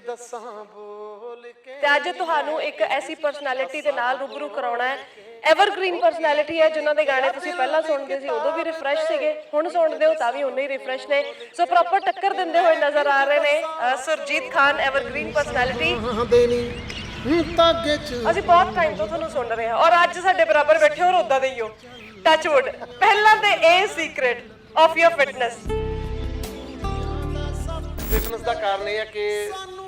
ਦੱਸਾਂ ਬੋਲ ਕੇ ਤੇ ਅੱਜ ਤੁਹਾਨੂੰ ਇੱਕ ਐਸੀ ਪਰਸਨੈਲਿਟੀ ਦੇ ਨਾਲ ਰੂਬਰੂ ਕਰਾਉਣਾ ਹੈ। ਐਵਰਗ੍ਰੀਨ ਪਰਸਨੈਲਿਟੀ ਹੈ ਜਿਨ੍ਹਾਂ ਦੇ ਗਾਣੇ ਤੁਸੀਂ ਪਹਿਲਾਂ ਸੁਣਦੇ ਸੀ ਉਦੋਂ ਵੀ ਰਿਫਰੈਸ਼ ਸੀਗੇ ਹੁਣ ਸੁਣਦੇ ਹੋ ਤਾਂ ਵੀ ਉਨੇ ਹੀ ਰਿਫਰੈਸ਼ ਨੇ। ਸੋ ਪ੍ਰੋਪਰ ਟੱਕਰ ਦਿੰਦੇ ਹੋਏ ਨਜ਼ਰ ਆ ਰਹੇ ਨੇ ਅ, ਸੁਰਜੀਤ ਖਾਨ ਐਵਰਗ੍ਰੀਨ ਪਰਸਨੈਲਿਟੀ ਦੇਣੀ ਤਾਗੇ ਚ ਅਸੀਂ ਬਹੁਤ ਟਾਈਮ ਤੋਂ ਤੁਹਾਨੂੰ ਸੁਣ ਰਹੇ ਹਾਂ ਔਰ ਅੱਜ ਸਾਡੇ ਬਰਾਬਰ ਬੈਠੇ ਹੋ ਔਰ ਉਦਾਂ ਦੇ ਹੀ ਹੋ। ਟੱਚ ਵੁੱਡ ਪਹਿਲਾਂ ਤੇ ਇਹ secret of your fitness fitness ਦਾ ਕਾਰਨ ਇਹ ਹੈ ਕਿ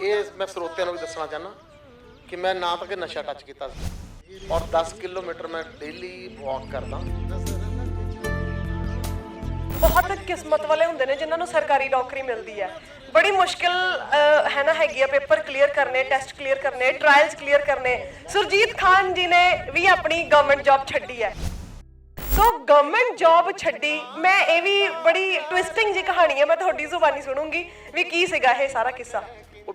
ਇਹ ਮੈਂ ਸਰੋਤਿਆਂ ਨੂੰ ਵੀ ਦੱਸਣਾ ਚਾਹਨਾ ਕਿ ਮੈਂ ਨਾ ਤਾਂ ਕਿ ਨਸ਼ਾ ਟੱਚ ਕੀਤਾ ਸੀ। ਔਰ 10 ਕਿਲੋਮੀਟਰ ਮੈਂ ਡੇਲੀ ਵਾਕ ਕਰਦਾ। ਬਹੁਤ ਕਿਸਮਤ ਵਾਲੇ ਹੁੰਦੇ ਨੇ ਜਿਨ੍ਹਾਂ ਨੂੰ ਸਰਕਾਰੀ ਨੌਕਰੀ ਮਿਲਦੀ ਹੈ। ਬੜੀ ਮੁਸ਼ਕਿਲ ਹੈ ਨਾ ਹੈਗੀ ਆ ਪੇਪਰ ਕਲੀਅਰ ਕਰਨੇ ਟੈਸਟ ਕਲੀਅਰ ਕਰਨੇ ਟ੍ਰਾਇਲਸ ਕਲੀਅਰ ਕਰਨੇ। ਸੁਰਜੀਤ ਖਾਨ ਜੀ ਨੇ ਵੀ ਆਪਣੀ ਗਵਰਨਮੈਂਟ ਜੌਬ ਛੱਡੀ ਹੈ। ਸੋ ਗਵਰਨਮੈਂਟ ਜੌਬ ਛੱਡੀ, ਮੈਂ ਇਹ ਵੀ ਬੜੀ ਟਵਿਸਟਿੰਗ ਜੀ ਕਹਾਣੀ ਹੈ, ਮੈਂ ਤੁਹਾਡੀ ਜ਼ੁਬਾਨੀ ਸੁਣੂੰਗੀ ਵੀ ਕੀ ਸੀਗਾ ਇਹ ਸਾਰਾ ਕਿੱਸਾ।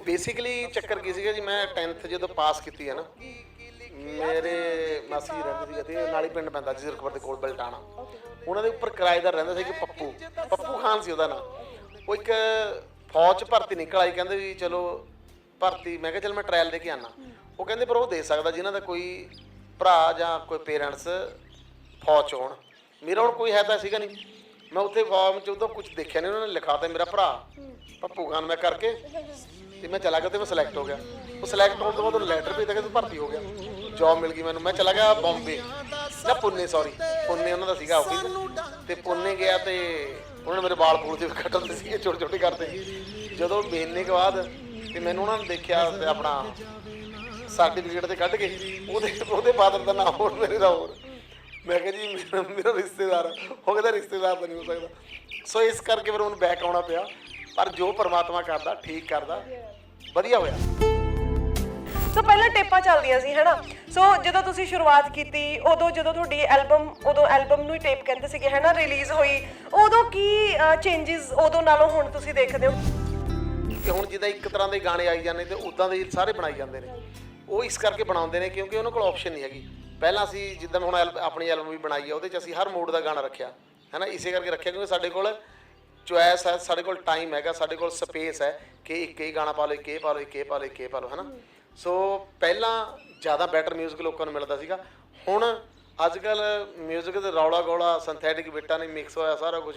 ਬੇਸਿਕਲੀ ਚੱਕਰ ਕੀ ਸੀਗਾ ਜੀ, ਮੈਂ 10th ਜਦੋਂ ਪਾਸ ਕੀਤੀ ਹੈ ਨਾ, ਮੇਰੇ ਮਾਸੀ ਰਹਿੰਦੇ ਸੀ ਤੇ ਨਾਲ ਪਿੰਡ ਪੈਂਦਾ ਜੀ ਰਕਬਰ ਦੇ ਕੋਲ, ਬਲਟਾਣਾ। ਉਹਨਾਂ ਦੇ ਉੱਪਰ ਕਿਰਾਏਦਾਰ ਰਹਿੰਦਾ ਸੀ ਕਿ ਪੱਪੂ। ਪੱਪੂ ਖਾਨ ਸੀ ਉਹਦਾ ਨਾਮ। ਉਹ ਇੱਕ ਫੌਜ 'ਚ ਭਰਤੀ ਨਿਕਲ ਆਈ, ਕਹਿੰਦੇ ਵੀ ਚਲੋ ਭਰਤੀ, ਮੈਂ ਕਿਹਾ ਚਲ ਮੈਂ ਟ੍ਰਾਇਲ ਦੇ ਕੇ ਆਣਾ ਉਹ ਕਹਿੰਦੇ ਪਰ ਉਹ ਦੇ ਸਕਦਾ, ਜਿਨ੍ਹਾਂ ਦਾ ਕੋਈ ਭਰਾ ਜਾਂ ਕੋਈ ਪੇਰੈਂਟਸ ਫੌਜ 'ਚ ਹੋਣ। ਮੇਰਾ ਹੁਣ ਕੋਈ ਹੈ ਤਾਂ ਸੀਗਾ ਨਹੀਂ। ਮੈਂ ਉੱਥੇ ਫਾਰਮ 'ਚ ਉਦੋਂ ਕੁਝ ਦੇਖਿਆ ਨਹੀਂ, ਉਹਨਾਂ ਨੇ ਲਿਖਾਤਾ ਮੇਰਾ ਭਰਾ। ਪੱਪੂ ਖਾਨ ਮੈਂ ਕਰਕੇ। ਤੇ ਮੈਂ ਚਲਾ ਗਿਆ ਤੇ ਮੈਂ ਸਿਲੈਕਟ ਹੋ ਗਿਆ। ਉਹ ਸਿਲੈਕਟ ਹੋਣ ਤੋਂ ਬਾਅਦ ਉਹ ਲੈਟਰ ਭੇਜਦਾ ਕਿ ਤੂੰ ਭਰਤੀ ਹੋ ਗਿਆ। ਜੌਬ ਮਿਲ ਗਈ ਮੈਨੂੰ। ਮੈਂ ਚਲਾ ਗਿਆ ਬੰਬੇ ਨਾ ਪੁੰਨੇ ਸੌਰੀ ਪੁੰਨੇ ਉਹਨਾਂ ਦਾ ਸੀਗਾ ਆਫਿਸ ਤੇ ਪੁੰਨੇ ਗਿਆ ਤੇ ਉਹਨਾਂ ਨੇ ਮੇਰੇ ਵਾਲ ਪੂਲ ਤੇ ਕੱਟਣ ਦੇ ਸੀਗੇ, ਛੋਟੇ ਛੋਟੇ ਕਰਦੇ। ਜਦੋਂ ਮਹੀਨੇ ਕੇ ਬਾਅਦ ਤੇ ਮੈਨੂੰ ਉਹਨਾਂ ਨੇ ਦੇਖਿਆ ਤੇ ਆਪਣਾ ਸਰਟੀਫਿਕੇਟ ਤੇ ਕੱਢ ਕੇ, ਉਹਦੇ ਉਹਦੇ ਫਾਦਰ ਦਾ ਨਾਮ ਹੋਰ, ਮੇਰੇ ਦਾ ਹੋਰ। ਮੈਂ ਕਿਹਾ ਜੀ, ਮੇਰਾ ਮੇਰਾ ਰਿਸ਼ਤੇਦਾਰ। ਆ। ਉਹ ਕਹਿੰਦਾ ਰਿਸ਼ਤੇਦਾਰ ਤਾਂ ਨਹੀਂ ਹੋ ਸਕਦਾ। ਸੋ ਇਸ ਕਰਕੇ ਫਿਰ ਉਹਨੂੰ ਬੈਕ ਆਉਣਾ ਪਿਆ। ਪਰ ਜੋ ਪਰਮਾਤਮਾ ਕਰਦਾ, ਠੀਕ ਕਰਦਾ। ਵਧੀਆ ਹੋਇਆ। ਸੋ ਪਹਿਲਾਂ ਟੇਪਾਂ ਚੱਲਦੀਆਂ ਸੀ ਹੈਨਾ? ਸੋ ਜਦੋਂ ਤੁਸੀਂ ਸ਼ੁਰੂਆਤ ਕੀਤੀ ਉਦੋਂ ਜਦੋਂ ਤੁਹਾਡੀ ਐਲਬਮ ਉਦੋਂ ਐਲਬਮ ਨੂੰ ਹੀ ਟੇਪ ਕਹਿੰਦੇ ਸੀਗੇ ਹੈਨਾ ਰਿਲੀਜ਼ ਹੋਈ ਉਦੋਂ ਕੀ ਚੇਂजेस ਉਦੋਂ ਨਾਲੋਂ ਹੁਣ ਤੁਸੀਂ ਦੇਖਦੇ ਹੋ? ਕਿ ਹੁਣ ਜਿੱਦਾਂ ਇੱਕ ਤਰ੍ਹਾਂ ਦੇ ਗਾਣੇ ਆਈ ਜਾਂਦੇ ਤੇ ਉਦਾਂ ਦੇ ਸਾਰੇ ਬਣਾਈ ਜਾਂਦੇ ਨੇ। ਉਹ ਇਸ ਕਰਕੇ ਬਣਾਉਂਦੇ ਨੇ ਕਿਉਂਕਿ ਉਹਨਾਂ ਕੋਲ ਆਪਸ਼ਨ ਨਹੀਂ ਹੈਗੀ। ਪਹਿਲਾਂ ਅਸੀਂ ਜਿੱਦਾਂ ਹੁਣ ਆਪਣੀ ਐਲਬਮ ਵੀ ਬਣਾਈ ਹੈ ਉਹਦੇ 'ਚ ਅਸੀਂ ਹਰ ਮੂਡ ਦਾ ਗਾਣਾ ਰੱਖਿਆ ਹੈਨਾ? ਇਸੇ ਕਰਕੇ ਰੱਖਿਆ ਕਿਉਂਕਿ ਸਾਡੇ ਕੋਲ ਚੁਆਇਸ ਹੈ ਸਾਡੇ ਕੋਲ ਟਾਈਮ ਹੈਗਾ ਸਾਡੇ ਕੋਲ ਸਪੇਸ ਹੈ ਕਿ ਇੱਕ ਹੀ ਗਾਣਾ ਪਾ ਲਓ ਇੱਕ ਇਹ ਪਾ ਲਓ ਇੱਕ ਇਹ ਪਾ ਲਓ ਇੱਕ ਇਹ ਪਾ ਲਓ ਹੈਨਾ ਸੋ ਪਹਿਲਾਂ ਜ਼ਿਆਦਾ ਬੈਟਰ 뮤직 ਲੋਕਾਂ ਨੂੰ ਮਿਲਦਾ ਸੀਗਾ ਹੁਣ ਅੱਜ ਕੱਲ 뮤직 ਦੇ ਰੌਲਾ ਗੋਲਾ ਸਿੰਥੈਟਿਕ ਬੀਟਾਂ ਨੇ ਮਿਕਸ ਹੋਇਆ ਸਾਰਾ ਕੁਝ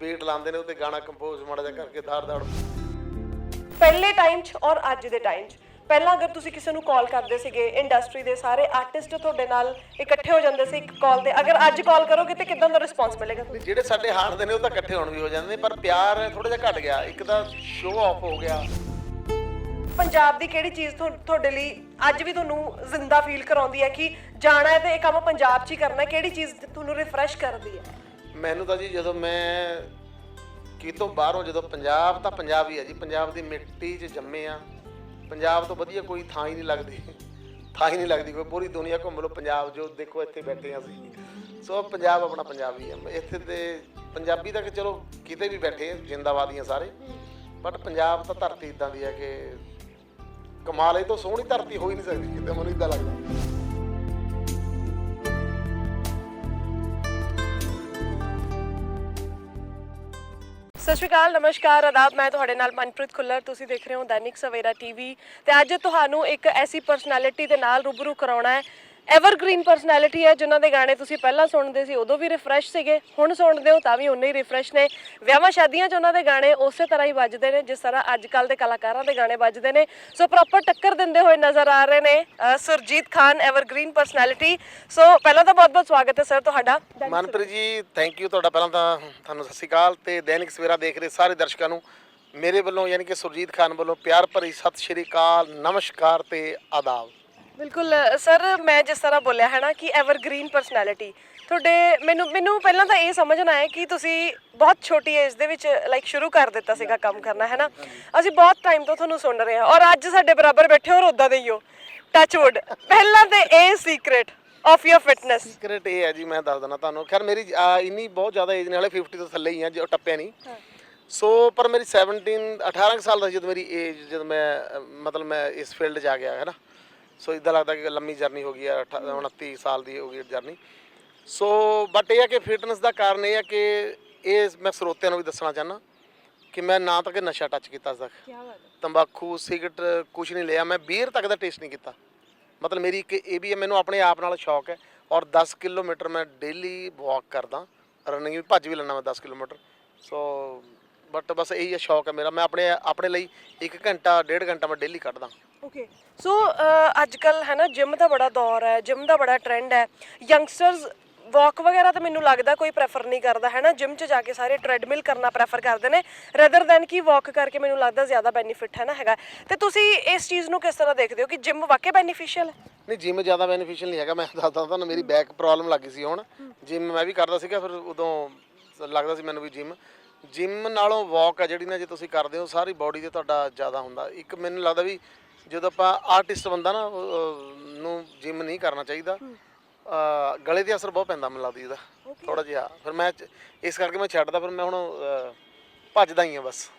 ਬੀਟ ਲਾਉਂਦੇ ਨੇ ਉੱਤੇ ਗਾਣਾ ਕੰਪੋਜ਼ ਮਾੜਾ ਜਿਹਾ ਕਰਕੇ ਦਾੜ ਦਾੜ ਪਹਿਲੇ ਟਾਈਮ 'ਚ ਔਰ ਅੱਜ ਦੇ ਟਾਈਮ 'ਚ ਪਹਿਲਾਂ ਅਗਰ ਤੁਸੀਂ ਕਿਸੇ ਨੂੰ ਕਾਲ ਕਰਦੇ ਸੀਗੇ ਇੰਡਸਟਰੀ ਦੇ ਸਾਰੇ ਆਰਟਿਸਟ ਤੁਹਾਡੇ ਨਾਲ ਇਕੱਠੇ ਹੋ ਜਾਂਦੇ ਸੀ ਇੱਕ ਕਾਲ ਤੇ ਅਗਰ ਅੱਜ ਕਾਲ ਕਰੋਗੇ ਤੇ ਕਿਦਾਂ ਦਾ ਰਿਸਪੌਂਸ ਮਿਲੇਗਾ ਤੁਹਾਨੂੰ? ਜਿਹੜੇ ਸਾਡੇ ਹਾਰਦੇ ਨੇ ਉਹ ਤਾਂ ਇਕੱਠੇ ਹੋਣ ਵੀ ਹੋ ਜਾਂਦੇ ਨੇ ਪਰ ਪਿਆਰ ਥੋੜਾ ਜਿਹਾ ਘਟ ਗਿਆ ਇੱਕ ਤਾਂ ਸ਼ੋਅ ਆਫ ਹੋ ਗਿਆ। ਪੰਜਾਬ ਦੀ ਕਿਹੜੀ ਚੀਜ਼ ਤੁਹਾ- ਤੁਹਾਡੇ ਲਈ ਅੱਜ ਵੀ ਤੁਹਾਨੂੰ ਜ਼ਿੰਦਾ ਫੀਲ ਕਰਾਉਂਦੀ ਹੈ ਕਿ ਜਾਣਾ ਹੈ ਤੇ ਇਹ ਕੰਮ ਪੰਜਾਬ 'ਚ ਹੀ ਕਰਨਾ ਹੈ? ਕਿਹੜੀ ਚੀਜ਼ ਤੁਹਾਨੂੰ ਰਿਫਰੈਸ਼ ਕਰਦੀ ਹੈ? ਮੈਨੂੰ ਤਾਂ ਜੀ ਜਦੋਂ ਮੈਂ ਕਿਤੋਂ ਬਾਹਰੋਂ ਜਦੋਂ ਪੰਜਾਬ ਤਾਂ ਪੰਜਾਬ ਹੀ ਹੈ ਜੀ ਪੰਜਾਬ ਦੀ ਮਿੱਟੀ 'ਚ ਜੰਮੇ ਆ ਪੰਜਾਬ ਤੋਂ ਵਧੀਆ ਕੋਈ ਥਾਂ ਹੀ ਨਹੀਂ ਲੱਗਦੀ। ਥਾਂ ਹੀ ਨਹੀਂ ਲੱਗਦੀ ਕੋਈ ਪੂਰੀ ਦੁਨੀਆ ਘੁੰਮ ਲਓ ਪੰਜਾਬ ਜੋ ਦੇਖੋ ਇੱਥੇ ਬੈਠੇ ਆ ਅਸੀਂ। ਸੋ ਪੰਜਾਬ ਆਪਣਾ ਪੰਜਾਬੀ ਹੈ। ਇੱਥੇ ਤੇ ਪੰਜਾਬੀ ਤਾਂ ਕਿ ਚਲੋ ਕਿਤੇ ਵੀ ਬੈਠੇ ਆ, ਜਿੰਦਾਬਾਦੀਆਂ ਸਾਰੇ। ਬਟ ਪੰਜਾਬ ਤਾਂ ਧਰਤੀ ਇਦਾਂ ਦੀ ਹੈ ਕਿ ਕਮਾਲ ਇਹ ਤੋਂ ਸੋਹਣੀ ਧਰਤੀ ਹੋ ਹੀ ਨਹੀਂ ਸਕਦੀ ਕਿਤੇ ਮੈਨੂੰ ਇਦਾਂ ਲੱਗਦਾ। ਸਤਿ ਸ਼੍ਰੀ ਅਕਾਲ, ਨਮਸਕਾਰ, ਆਦਾਬ, ਮੈਂ ਤੁਹਾਡੇ ਨਾਲ ਮਨਪ੍ਰੀਤ ਖੁੱਲਰ। ਤੁਸੀਂ ਦੇਖ ਰਹੇ ਹੋ ਦੈਨਿਕ ਸਵੇਰਾ ਟੀਵੀ ਤੇ ਅੱਜ ਤੁਹਾਨੂੰ ਇੱਕ ਐਸੀ ਪਰਸਨੈਲਿਟੀ ਦੇ ਨਾਲ ਰੂਬਰੂ ਕਰਾਉਣਾ ਹੈ ਐਵਰਗ੍ਰੀਨ ਪਰਸਨੈਲਿਟੀ ਹੈ ਜਿਨ੍ਹਾਂ ਦੇ ਗਾਣੇ ਤੁਸੀਂ ਪਹਿਲਾਂ ਸੁਣਦੇ ਸੀ ਉਦੋਂ ਵੀ ਰਿਫਰੈਸ਼ ਸੀਗੇ ਹੁਣ ਸੁਣਦੇ ਹੋ ਤਾਂ ਵੀ ਉਨੇ ਹੀ ਰਿਫਰੈਸ਼ ਨੇ। ਵਿਆਹਾਂ ਸ਼ਾਦੀਆਂ 'ਚ ਉਹਨਾਂ ਦੇ ਗਾਣੇ ਉਸੇ ਤਰ੍ਹਾਂ ਹੀ ਵੱਜਦੇ ਨੇ ਜਿਸ ਤਰ੍ਹਾਂ ਅੱਜ ਕੱਲ ਦੇ ਕਲਾਕਾਰਾਂ ਦੇ ਗਾਣੇ ਵੱਜਦੇ ਨੇ। ਸੋ ਪ੍ਰੋਪਰ ਟੱਕਰ ਦਿੰਦੇ ਹੋਏ ਨਜ਼ਰ ਆ ਰਹੇ ਨੇ ਅ, Surjit Khan evergreen personality so ਪਹਿਲਾਂ ਤਾਂ ਬਹੁਤ-ਬਹੁਤ ਸਵਾਗਤ ਹੈ ਸਰ ਤੁਹਾਡਾ। ਮਨਪ੍ਰੀਤ ਜੀ ਥੈਂਕ ਯੂ ਤੁਹਾਡਾ। ਪਹਿਲਾਂ ਤਾਂ ਤੁਹਾਨੂੰ ਸਤਿ ਸ਼੍ਰੀ ਅਕਾਲ ਤੇ ਦੈਨਿਕ ਸਵੇਰਾ ਦੇਖ ਰਹੇ ਸਾਰੇ ਦਰਸ਼ਕਾਂ ਨੂੰ। ਮੇਰੇ ਵੱਲੋਂ ਯਾਨੀ ਕਿ ਸੁਰਜੀਤ ਖਾਨ ਵੱਲੋਂ ਪਿਆਰ ਭਰੀ ਸਤਿ ਸ਼੍ਰੀ ਅਕਾਲ ਨਮਸਕਾਰ ਤੇ ਆਦਾਬ। ਬਿਲਕੁਲ ਸਰ ਮੈਂ ਜਿਸ ਤਰ੍ਹਾਂ ਬੋਲਿਆ ਹੈ ਨਾ ਕਿ ਐਵਰਗ੍ਰੀਨ ਪਰਸਨੈਲਿਟੀ ਤੁਹਾਡੇ ਮੈਨੂੰ ਮੈਨੂੰ ਪਹਿਲਾਂ ਤਾਂ ਇਹ ਸਮਝਣਾ ਹੈ ਕਿ ਤੁਸੀਂ ਬਹੁਤ ਛੋਟੀ ਏਜ ਦੇ ਵਿੱਚ ਲਾਈਕ ਸ਼ੁਰੂ ਕਰ ਦਿੱਤਾ ਸੀਗਾ ਕੰਮ ਕਰਨਾ ਹੈ ਨਾ? ਅਸੀਂ ਬਹੁਤ ਟਾਈਮ ਤੋਂ ਤੁਹਾਨੂੰ ਸੁਣ ਰਹੇ ਹਾਂ ਔਰ ਅੱਜ ਸਾਡੇ ਬਰਾਬਰ ਬੈਠੇ ਹੋ ਉਦਾਂ ਦੇ ਹੀ ਹੋ। ਟੱਚ ਵੁੱਡ ਪਹਿਲਾਂ ਤੇ ਇਹ secret of your fitness secret ਇਹ ਹੈ ਜੀ ਮੈਂ ਦੱਸ ਦਿੰਦਾ ਤੁਹਾਨੂੰ। ਖੈਰ ਮੇਰੀ ਇੰਨੀ ਬਹੁਤ ਜ਼ਿਆਦਾ ਏਜ ਨੇ ਹਲੇ 50 ਤੋਂ ਥੱਲੇ ਹੀ ਆ ਜੋ ਟੱਪਿਆ ਨਹੀਂ। ਸੋ ਪਰ ਮੇਰੀ 17 18 ਕੁ ਸਾਲ ਦਾ ਜਦੋਂ ਮੇਰੀ ਏਜ ਜਦੋਂ ਮੈਂ ਮਤਲਬ ਮੈਂ ਇਸ ਫੀਲਡ 'ਚ ਆ ਗਿਆ ਹੈ ਨਾ? ਸੋ ਇਦਾਂ ਲੱਗਦਾ ਕਿ ਲੰਮੀ ਜਰਨੀ ਹੋ ਗਈ ਹੈ ਅਠਾ- 29 ਸਾਲ ਦੀ ਹੋ ਗਈ ਜਰਨੀ ਸੋ ਬਟ ਇਹ ਹੈ ਕਿ ਫਿਟਨੈਸ ਦਾ ਕਾਰਨ ਇਹ ਹੈ ਕਿ ਇਹ ਮੈਂ ਸਰੋਤਿਆਂ ਨੂੰ ਵੀ ਦੱਸਣਾ ਚਾਹਨਾ ਕਿ ਮੈਂ ਨਾ ਤਾਂ ਕਿ ਨਸ਼ਾ ਟੱਚ ਕੀਤਾ ਅੱਜ ਤੱਕ। ਕੀ ਬਾਤ ਹੈ। ਤੰਬਾਕੂ ਸਿਗਰਟ ਕੁਝ ਨਹੀਂ ਲਿਆ ਮੈਂ ਬੀਅਰ ਤੱਕ ਦਾ ਟੇਸਟ ਨਹੀਂ ਕੀਤਾ। ਮਤਲਬ ਮੇਰੀ ਇੱਕ ਇਹ ਵੀ ਹੈ ਮੈਨੂੰ ਆਪਣੇ ਆਪ ਨਾਲ ਸ਼ੌਕ ਹੈ ਔਰ 10 ਕਿਲੋਮੀਟਰ ਮੈਂ ਡੇਲੀ ਵਾਕ ਕਰਦਾ ਰਨਿੰਗ ਵੀ ਭੱਜ ਵੀ ਲੈਣਾ ਮੈਂ 10 ਕਿਲੋਮੀਟਰ। ਸੋ ਬਟ ਬਸ ਇਹੀ ਹੈ ਸ਼ੌਕ ਹੈ ਮੇਰਾ। ਮੈਂ ਆਪਣੇ ਆਪਣੇ ਲਈ 1 ਘੰਟਾ ਡੇਢ ਘੰਟਾ ਮੈਂ ਡੇਲੀ ਕੱਢਦਾ। ਓਕੇ ਸੋ ਅੱਜ ਕੱਲ ਹੈ ਨਾ ਜਿਮ ਦਾ ਬੜਾ ਦੌਰ ਹੈ ਜਿਮ ਦਾ ਬੜਾ ਟ੍ਰੈਂਡ ਹੈ। ਯੰਗਸਟਰਸ ਵਾਕ ਵਗੈਰਾ ਤਾਂ ਮੈਨੂੰ ਲੱਗਦਾ ਕੋਈ ਪ੍ਰੈਫਰ ਨਹੀਂ ਕਰਦਾ ਹੈ ਨਾ? ਜਿਮ 'ਚ ਜਾ ਕੇ ਸਾਰੇ ਟ੍ਰੈਡਮਿਲ ਕਰਨਾ ਪ੍ਰੈਫਰ ਕਰਦੇ ਨੇ ਰਦਰ ਦੈਨ ਕਿ ਵਾਕ ਕਰਕੇ ਮੈਨੂੰ ਲੱਗਦਾ ਜ਼ਿਆਦਾ ਬੈਨੀਫਿਟ ਹੈ ਨਾ ਹੈਗਾ। ਤੇ ਤੁਸੀਂ ਇਸ ਚੀਜ਼ ਨੂੰ ਕਿਸ ਤਰ੍ਹਾਂ ਦੇਖਦੇ ਹੋ ਕਿ ਜਿਮ ਵਾਕਈ ਬੈਨੀਫੀਸ਼ੀਅਲ ਹੈ? ਨਹੀਂ ਜਿਮ ਜ਼ਿਆਦਾ ਬੈਨੀਫੀਸ਼ੀਅਲ ਨਹੀਂ ਹੈਗਾ। ਮੈਂ ਦੱਸਦਾ ਤੁਹਾਨੂੰ ਮੇਰੀ ਬੈਕ ਪ੍ਰੋਬਲਮ ਲੱਗੀ ਸੀ ਹੁਣ। ਜਿਮ ਮੈਂ ਵੀ ਕਰਦਾ ਸੀਗਾ ਫਿਰ ਉਦੋਂ ਲੱਗਦਾ ਸੀ ਮੈਨੂੰ ਵੀ ਜਿਮ ਜਿਮ ਨਾਲੋਂ ਵਾਕ ਆ ਜਿਹੜੀ ਨਾ ਜੇ ਤੁਸੀਂ ਕਰਦੇ ਹੋ ਸਾਰੀ ਬਾਡੀ ਤੇ ਤੁਹਾਡਾ ਜ਼ਿਆਦਾ ਹੁੰਦਾ। ਇੱਕ ਮੈਨੂੰ ਲੱਗਦਾ ਵੀ ਜਦੋਂ ਆਪਾਂ ਆਰਟਿਸਟ ਬੰਦਾ ਨਾ ਅਹ, ਨੂੰ ਜਿਮ ਨਹੀਂ ਕਰਨਾ ਚਾਹੀਦਾ ਅਹ, ਗਲੇ ਤੇ ਅਸਰ ਬਹੁਤ ਪੈਂਦਾ ਮੈਨੂੰ ਲੱਗਦਾ ਇਹਦਾ ਥੋੜਾ ਜਿਹਾ। ਫਿਰ ਮੈਂ ਚ- ਇਸ ਕਰਕੇ ਮੈਂ ਛੱਡਦਾ ਫਿਰ ਮੈਂ ਹੁਣ ਅਹ, ਭੱਜਦਾ ਹੀ ਆ ਬਸ।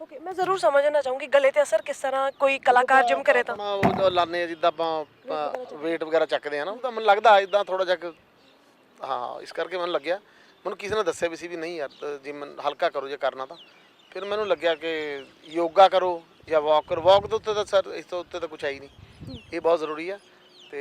ਓਕੇ ਮੈਂ ਜ਼ਰੂਰ ਸਮਝਣਾ ਚਾਹੂੰਗੀ ਗਲੇ ਤੇ ਅਸਰ ਕਿਸ ਤਰ੍ਹਾਂ ਕੋਈ ਕਲਾਕਾਰ ਜਿਮ ਕਰੇ ਤਾਂ। ਆਪਣਾ ਉਹ ਜੋ ਲਾਣੇ ਆ ਜਿੱਦਾਂ ਆਪਾਂ weight ਵਗੈਰਾ ਚੱਕਦੇ ਆ ਨਾ ਉਹ ਤਾਂ ਮੈਨੂੰ ਲੱਗਦਾ ਇਦਾਂ ਥੋੜਾ ਜਿਹਾ ਕੁ- ਹਾਂ ਇਸ ਕਰਕੇ ਮੈਨੂੰ ਲੱਗਿਆ। ਮੈਨੂੰ ਕਿਸੇ ਨੇ ਦੱਸਿਆ ਵੀ ਸੀ ਵੀ ਨਹੀਂ ਯਾਰ ਜਿਮ ਹਲਕਾ ਕਰੋ ਜੇ ਕਰਨਾ ਤਾਂ। ਫਿਰ ਮੈਨੂੰ ਲੱਗਿਆ ਕਿ ਯੋਗਾ ਕਰੋ ਜਾਂ ਵਾਕ ਕਰੋ ਵਾਕ ਦੇ ਉੱਤੇ ਤਾਂ ਸਰ ਇਸ ਤੋਂ ਉੱਤੇ ਤਾਂ ਕੁਝ ਹੈ ਹੀ ਨਹੀਂ। ਇਹ ਬਹੁਤ ਜ਼ਰੂਰੀ ਆ ਤੇ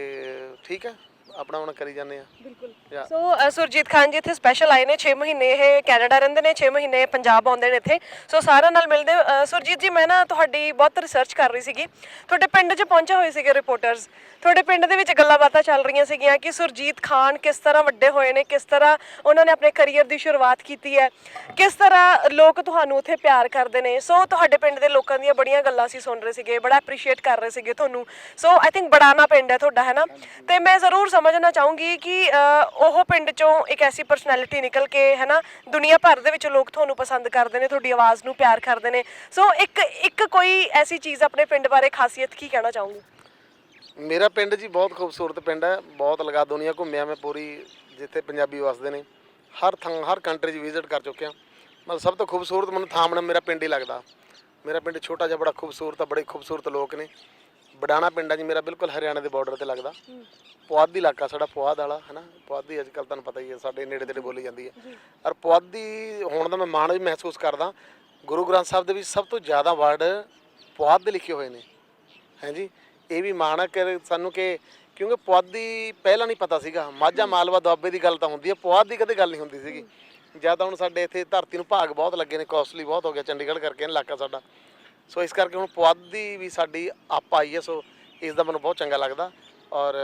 ਠੀਕ ਹੈ ਆਪਣਾ ਹੁਣ ਕਰੀ ਜਾਂਦੇ ਆ। ਬਿਲਕੁਲ। ਸੋ ਅ, ਸੁਰਜੀਤ ਖਾਨ ਜੀ ਇੱਥੇ ਸਪੈਸ਼ਲ ਆਏ ਨੇ 6 ਮਹੀਨੇ ਇਹ ਕੈਨੇਡਾ ਰਹਿੰਦੇ ਨੇ 6 ਮਹੀਨੇ ਪੰਜਾਬ ਆਉਂਦੇ ਨੇ ਇੱਥੇ। ਸੋ ਸਾਰਿਆਂ ਨਾਲ ਮਿਲਦੇ ਅ, ਸੁਰਜੀਤ ਜੀ ਮੈਂ ਨਾ ਤੁਹਾਡੀ ਬਹੁਤ ਰਿਸਰਚ ਕਰ ਰਹੀ ਸੀਗੀ। ਤੁਹਾਡੇ ਪਿੰਡ 'ਚ ਪਹੁੰਚੇ ਹੋਏ ਸੀਗੇ ਰਿਪੋਰਟਰਸ ਤੁਹਾਡੇ ਪਿੰਡ ਦੇ ਵਿੱਚ ਗੱਲਾਂ ਬਾਤਾਂ ਚੱਲ ਰਹੀਆਂ ਸੀਗੀਆਂ ਕਿ ਸੁਰਜੀਤ ਖਾਨ ਕਿਸ ਤਰ੍ਹਾਂ ਵੱਡੇ ਹੋਏ ਨੇ ਕਿਸ ਤਰ੍ਹਾਂ ਉਹਨਾਂ ਨੇ ਆਪਣੇ ਕੈਰੀਅਰ ਦੀ ਸ਼ੁਰੂਆਤ ਕੀਤੀ ਹੈ ਕਿਸ ਤਰ੍ਹਾਂ ਲੋਕ ਤੁਹਾਨੂੰ ਉੱਥੇ ਪਿਆਰ ਕਰਦੇ ਨੇ। ਸੋ ਤੁਹਾਡੇ ਪਿੰਡ ਦੇ ਲੋਕਾਂ ਦੀਆਂ ਬੜੀਆਂ ਗੱਲਾਂ ਸੀ ਸੁਣ ਰਹੇ ਸੀਗੇ ਬੜਾ ਐਪਰੀਸ਼ੀਏਟ ਕਰ ਰਹੇ ਸੀਗੇ ਤੁਹਾਨੂੰ। ਸੋ ਆਈ ਥਿੰਕ ਬੜਾਨਾ ਪਿੰਡ ਹੈ ਤੁਹਾਡਾ ਹੈ ਨਾ? ਤੇ ਮੈਂ ਜ਼ਰੂਰ ਸਮਝਣਾ ਚਾਹੂੰਗੀ ਕਿ ਉਹ ਪਿੰਡ ਚੋਂ ਇੱਕ ਐਸੀ ਪਰਸਨੈਲਿਟੀ ਨਿਕਲ ਕੇ ਹੈ ਨਾ ਦੁਨੀਆ ਭਰ ਦੇ ਵਿੱਚ ਲੋਕ ਤੁਹਾਨੂੰ ਪਸੰਦ ਕਰਦੇ ਨੇ, ਤੁਹਾਡੀ ਆਵਾਜ਼ ਨੂੰ ਪਿਆਰ ਕਰਦੇ ਨੇ। ਸੋ ਇੱਕ ਇੱਕ ਕੋਈ ਐਸੀ ਚੀਜ਼ ਆਪਣੇ ਪਿੰਡ ਬਾਰੇ ਖਾਸੀਅਤ ਕੀ ਕਹਿਣਾ ਚਾਹੂੰਗੀ? ਮੇਰਾ ਪਿੰਡ ਜੀ ਬਹੁਤ ਖੂਬਸੂਰਤ ਪਿੰਡ ਹੈ, ਬਹੁਤ ਲਗਾ ਦੁਨੀਆ ਘੁੰਮਿਆ ਮੈਂ ਪੂਰੀ, ਜਿੱਥੇ ਪੰਜਾਬੀ ਵਸਦੇ ਨੇ। ਹਰ ਥਾਂ, ਹਰ ਕੰਟਰੀ 'ਚ ਵਿਜ਼ਿਟ ਕਰ ਚੁੱਕਿਆ। ਮਤਲਬ ਸਭ ਤੋਂ ਖੂਬਸੂਰਤ ਮੈਨੂੰ ਥਾਂ ਮੈਨੂੰ ਮੇਰਾ ਪਿੰਡ ਹੀ ਲੱਗਦਾ। ਮੇਰਾ ਪਿੰਡ ਛੋਟਾ ਜਿਹਾ ਬੜਾ ਖੂਬਸੂਰਤ ਆ ਬੜੇ ਖੂਬਸੂਰਤ ਲੋਕ ਨੇ। ਬਡਾਣਾ ਪਿੰਡ ਆ ਜੀ ਮੇਰਾ ਬਿਲਕੁਲ ਹਰਿਆਣਾ ਦੇ ਬਾਰਡਰ ਤੇ ਲੱਗਦਾ। ਪੁਆਧੀ ਇਲਾਕਾ ਸਾਡਾ ਪੁਆਧ ਵਾਲਾ ਹੈ ਨਾ ਪੁਆਧੀ ਅੱਜ ਕੱਲ ਤੁਹਾਨੂੰ ਪਤਾ ਹੀ ਹੈ ਸਾਡੇ ਨੇੜੇ ਤੇੜੇ ਬੋਲੀ ਜਾਂਦੀ ਹੈ। ਔਰ ਪੁਆਧੀ ਹੋਣ ਦਾ ਮੈਂ ਮਾਣ ਵੀ ਮਹਿਸੂਸ ਕਰਦਾ ਗੁਰੂ ਗ੍ਰੰਥ ਸਾਹਿਬ ਦੇ ਵਿੱਚ ਸਭ ਤੋਂ ਜ਼ਿਆਦਾ ਵਰਡ ਪੁਆਧ ਦੇ ਲਿਖੇ ਹੋਏ ਨੇ। ਹਾਂਜੀ ਇਹ ਵੀ ਮਾਣ ਹੈ ਕਿ ਸਾਨੂੰ ਕਿ ਕਿਉਂਕਿ ਪੁਆਧੀ ਪਹਿਲਾਂ ਨਹੀਂ ਪਤਾ ਸੀਗਾ ਮਾਝਾ ਮਾਲਵਾ ਦੁਆਬੇ ਦੀ ਗੱਲ ਤਾਂ ਹੁੰਦੀ ਹੈ ਪੁਆਧ ਦੀ ਕਦੇ ਗੱਲ ਨਹੀਂ ਹੁੰਦੀ ਸੀਗੀ। ਜਾਂ ਤਾਂ ਹੁਣ ਸਾਡੇ ਇੱਥੇ ਧਰਤੀ ਨੂੰ ਭਾਗ ਬਹੁਤ ਲੱਗੇ ਨੇ ਕੋਸਟਲੀ ਬਹੁਤ ਹੋ ਗਿਆ ਚੰਡੀਗੜ੍ਹ ਕਰਕੇ ਇਲਾਕਾ ਸਾਡਾ। ਸੋ ਇਸ ਕਰਕੇ ਹੁਣ ਪੁਆਧੀ ਵੀ ਸਾਡੀ ਆਪ ਆਈ ਹੈ, ਸੋ ਇਸ ਦਾ ਮੈਨੂੰ ਬਹੁਤ ਚੰਗਾ ਲੱਗਦਾ। ਔਰ